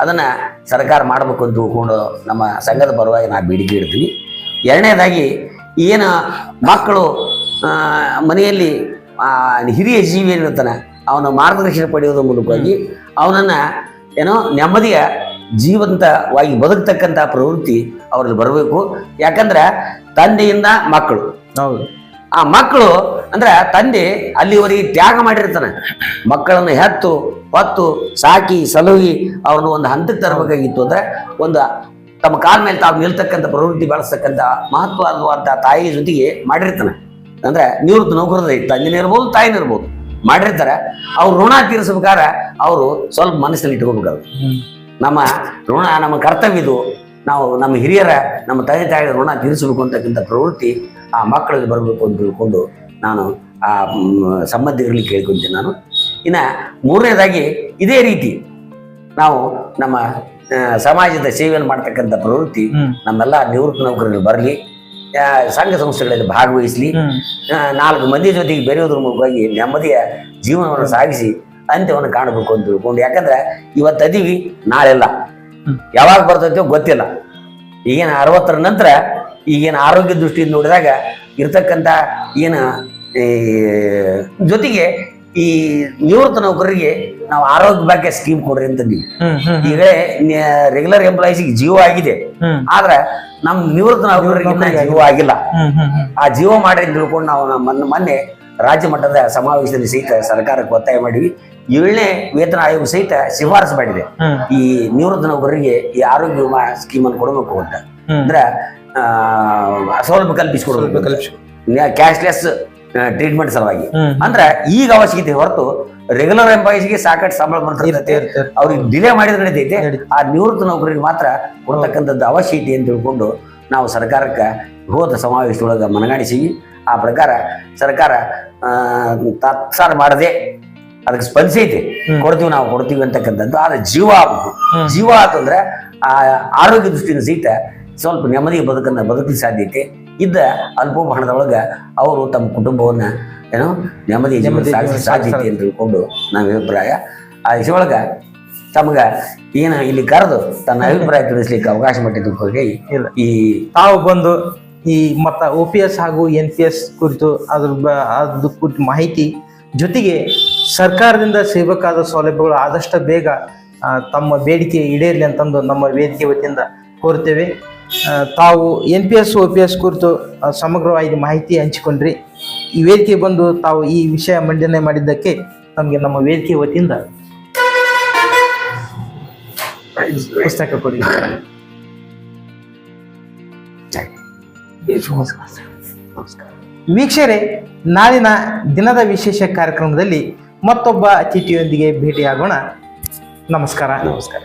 ಅದನ್ನು ಸರ್ಕಾರ ಮಾಡಬೇಕು ಅಂತ ತಿಳ್ಕೊಂಡು ನಮ್ಮ ಸಂಘದ ಪರವಾಗಿ ನಾವು ಬೇಡಿಕೆ ಇಡ್ತೀವಿ. ಎರಡನೇದಾಗಿ ಏನು ಮಕ್ಕಳು ಮನೆಯಲ್ಲಿ ಹಿರಿಯ ಜೀವಿ ಏನಿರ್ತಾನೆ ಅವನ ಮಾರ್ಗದರ್ಶನ ಪಡೆಯೋದ್ರ ಮೂಲಕವಾಗಿ ಅವನನ್ನು ಏನೋ ನೆಮ್ಮದಿಯ ಜೀವಂತವಾಗಿ ಬದುಕ್ತಕ್ಕಂಥ ಪ್ರವೃತ್ತಿ ಅವರಲ್ಲಿ ಬರಬೇಕು. ಯಾಕಂದ್ರೆ ತಂದೆಯಿಂದ ಮಕ್ಕಳು. ಹೌದು. ಆ ಮಕ್ಕಳು ಅಂದ್ರೆ ತಂದೆ ಅಲ್ಲಿವರೆಗೆ ತ್ಯಾಗ ಮಾಡಿರ್ತಾನೆ. ಮಕ್ಕಳನ್ನು ಹೆತ್ತು ಹೊತ್ತು ಸಾಕಿ ಸಲುಗಿ ಅವ್ರನ್ನ ಒಂದು ಹಂತಕ್ಕೆ ತರಬೇಕಾಗಿತ್ತು ಅಂದ್ರೆ ಒಂದು ತಮ್ಮ ಕಾಲ ಮೇಲೆ ತಾವು ನಿಲ್ತಕ್ಕಂಥ ಪ್ರವೃತ್ತಿ ಬೆಳೆಸ್ತಕ್ಕಂಥ ಮಹತ್ವವಾದಂಥ ತಾಯಿ ಜೊತೆಗೆ ಮಾಡಿರ್ತಾನೆ. ಅಂದ್ರೆ ನಿವೃತ್ತ ನೌಕರರ ತಂದೆನೇ ಇರ್ಬೋದು ತಾಯಿನ ಇರ್ಬೋದು. ಮಾಡಿರ್ತಾರೆ. ಅವ್ರು ಋಣ ತೀರಿಸಬೇಕಾದ್ರೆ ಅವರು ಸ್ವಲ್ಪ ಮನಸ್ಸಲ್ಲಿ ಇಟ್ಕೋಬೇಕಾದ್ರು ನಮ್ಮ ಋಣ ನಮ್ಮ ಕರ್ತವ್ಯ ಇದು. ನಾವು ನಮ್ಮ ಹಿರಿಯರ ನಮ್ಮ ತಂದೆ ತಾಯಿಯ ಋಣ ತೀರಿಸಬೇಕು ಅಂತಕ್ಕಂಥ ಪ್ರವೃತ್ತಿ ಆ ಮಕ್ಕಳಲ್ಲಿ ಬರಬೇಕು ಅಂತ ತಿಳ್ಕೊಂಡು ನಾನು ಆ ಸಂಬಂಧಿಗಳಲ್ಲಿ ಕೇಳ್ಕೊಂತೀನಿ ನಾನು. ಇನ್ನು ಮೂರನೇದಾಗಿ ಇದೇ ರೀತಿ ನಾವು ನಮ್ಮ ಸಮಾಜದ ಸೇವೆಯನ್ನು ಮಾಡ್ತಕ್ಕಂಥ ಪ್ರವೃತ್ತಿ ನಮ್ಮೆಲ್ಲ ನಿವೃತ್ತ ನೌಕರರಿಗೆ ಬರಲಿ ಸಂಘ ಸಂಸ್ಥೆಗಳಲ್ಲಿ ಭಾಗವಹಿಸಲಿ ನಾಲ್ಕು ಮಂದಿ ಜೊತೆಗೆ ಬೆರೆಯೋದ್ರ ಮೂಲಕವಾಗಿ ನೆಮ್ಮದಿಯ ಜೀವನವನ್ನು ಸಾಗಿಸಿ ಅಂತ್ಯವನ್ನು ಕಾಣಬೇಕು ಅಂತ ತಿಳ್ಕೊಂಡು ಯಾಕಂದ್ರೆ ಇವತ್ತು ಅದೀವಿ ನಾಳೆಲ್ಲ ಇಲ್ಲ. ಯಾವಾಗ ಬರ್ತೈತೋ ಗೊತ್ತಿಲ್ಲ. ಈಗೇನು ಅರವತ್ತರ ನಂತರ ಈಗೇನು ಆರೋಗ್ಯ ದೃಷ್ಟಿಯಿಂದ ನೋಡಿದಾಗ ಇರ್ತಕ್ಕಂಥ ಏನು ಈ ಜೊತೆಗೆ ಈ ನಿವೃತ್ತ ನೌಕರರಿಗೆ ನಾವು ಆರೋಗ್ಯ ಭಾಗ್ಯ ಸ್ಕೀಮ್ ಕೊಡ್ರಿ ಅಂತ ನೀವು ಈಗ ರೆಗ್ಯುಲರ್ ಎಂಪ್ಲಾಯೀಸ್ ಜೀವ ಆಗಿದೆ. ಆದ್ರೆ ನಮ್ಮ ನಿವೃತ್ತ ಜೀವ ಆಗಿಲ್ಲ. ಆ ಜೀವ ಮಾಡಿ ತಿಳ್ಕೊಂಡು ನಾವು ನಮ್ಮ ಮೊನ್ನೆ ರಾಜ್ಯ ಮಟ್ಟದ ಸಮಾವೇಶದಲ್ಲಿ ಸಹಿತ ಸರ್ಕಾರಕ್ಕೆ ಒತ್ತಾಯ ಮಾಡಿವಿ ಏಳನೇ ವೇತನ ಆಯೋಗ ಸಹಿತ ಶಿಫಾರಸು ಮಾಡಿದೆ. ಈ ನಿವೃತ್ತ ನೌಕರರಿಗೆ ಈ ಆರೋಗ್ಯ ವಿಮಾ ಸ್ಕೀಮ್ ಅನ್ನು ಕೊಡಬೇಕು ಅಂತ. ಅಂದ್ರೆ ಸೌಲಭ್ಯ ಕಲ್ಪಿಸಿಕೊಡ್ಬೇಕು. ಕ್ಯಾಶ್ಲೆಸ್ ಟ್ರೀಟ್ಮೆಂಟ್ ಸಲುವಾಗಿ. ಅಂದ್ರೆ ಈಗ ಅವಶ್ಯಕತೆ ಹೊರತು ರೆಗ್ಯುಲರ್ ಎಂಪ್ಲಾಯೀಸ್ಗೆ ಸಾಕಷ್ಟು ಸಂಬಳ ಬರ್ತಿರ್ತೈತೆ ಅವ್ರಿಗೆ ಡಿಲೇ ಮಾಡಿದ್ರೆ ನಡೀತೈತೆ. ಆ ನಿವೃತ್ತ ನೌಕರಿಗೆ ಮಾತ್ರ ಕೊಡ್ತಕ್ಕಂಥದ್ದು ಅವಶ್ಯಕತೆ ಅಂತ ತಿಳ್ಕೊಂಡು ನಾವು ಸರ್ಕಾರಕ್ಕೆ ಹೋದ ಸಮಾವೇಶದೊಳಗೆ ಮನಗಾಣಿಸಿವಿ ಆ ಪ್ರಕಾರ ಸರ್ಕಾರ ತತ್ಸಾರ ಮಾಡದೆ ಅದಕ್ಕೆ ಸ್ಪಂದಿಸೈತೆ ಕೊಡ್ತೀವಿ ನಾವು ಕೊಡ್ತೀವಿ ಅಂತಕ್ಕಂಥದ್ದು. ಆದ್ರೆ ಜೀವ. ಜೀವ ಆತಂದ್ರೆ ಆ ಆರೋಗ್ಯ ದೃಷ್ಟಿಯಿಂದ ಸಹಿತ ಸ್ವಲ್ಪ ನೆಮ್ಮದಿ ಬದುಕನ್ನ ಬದುಕಲಿಕ್ಕೆ ಸಾಧ್ಯತೆ ಇದ್ದ ಅಲ್ಪ ಹಣದೊಳಗ ಅವರು ತಮ್ಮ ಕುಟುಂಬವನ್ನ ಏನೋ ನೆಮ್ಮದಿ ಸಾಗಿಸ ಸಾಧ್ಯತೆ ಅಂತ ತಿಳ್ಕೊಂಡು ನಮ್ಮ ಅಭಿಪ್ರಾಯ. ಆ ವಿಷಯೊಳಗ ತಮಗ ಏನು ಇಲ್ಲಿ ಕರೆದು ತನ್ನ ಅಭಿಪ್ರಾಯ ತಿಳಿಸ್ಲಿಕ್ಕೆ ಅವಕಾಶ ಮಾಡಿದ್ದು ಹೋಗಿ ಈ ತಾವು ಬಂದು ಈ ಮತ್ತ ಒ ಪಿ ಎಸ್ ಹಾಗೂ ಎನ್ ಪಿ ಎಸ್ ಕುರಿತು ಅದ್ರ ಅದ್ರ ಕುರಿತು ಮಾಹಿತಿ ಜೊತೆಗೆ ಸರ್ಕಾರದಿಂದ ಸಿಗಬೇಕಾದ ಸೌಲಭ್ಯಗಳು ಆದಷ್ಟು ಬೇಗ ತಮ್ಮ ಬೇಡಿಕೆ ಈಡೇರಲಿ ಅಂತಂದು ನಮ್ಮ ವೇದಿಕೆ ವತಿಯಿಂದ ಕೋರ್ತೇವೆ ತಾವು N P S O P S ಕುರಿತು ಸಮಗ್ರವಾಗಿ ಮಾಹಿತಿ ಹಂಚಿಕೊಂಡ್ರಿ. ಈ ವೇದಿಕೆ ಬಂದು ತಾವು ಈ ವಿಷಯ ಮಂಡನೆ ಮಾಡಿದ್ದಕ್ಕೆ ನಮಗೆ ನಮ್ಮ ವೇದಿಕೆ ವತಿಯಿಂದ ಪುಸ್ತಕ ಕೊಡಿ. ವೀಕ್ಷರೇ, ನಾಳಿನ ದಿನದ ವಿಶೇಷ ಕಾರ್ಯಕ್ರಮದಲ್ಲಿ ಮತ್ತೊಬ್ಬ ಅತಿಥಿಯೊಂದಿಗೆ ಭೇಟಿಯಾಗೋಣ. ನಮಸ್ಕಾರ. ನಮಸ್ಕಾರ.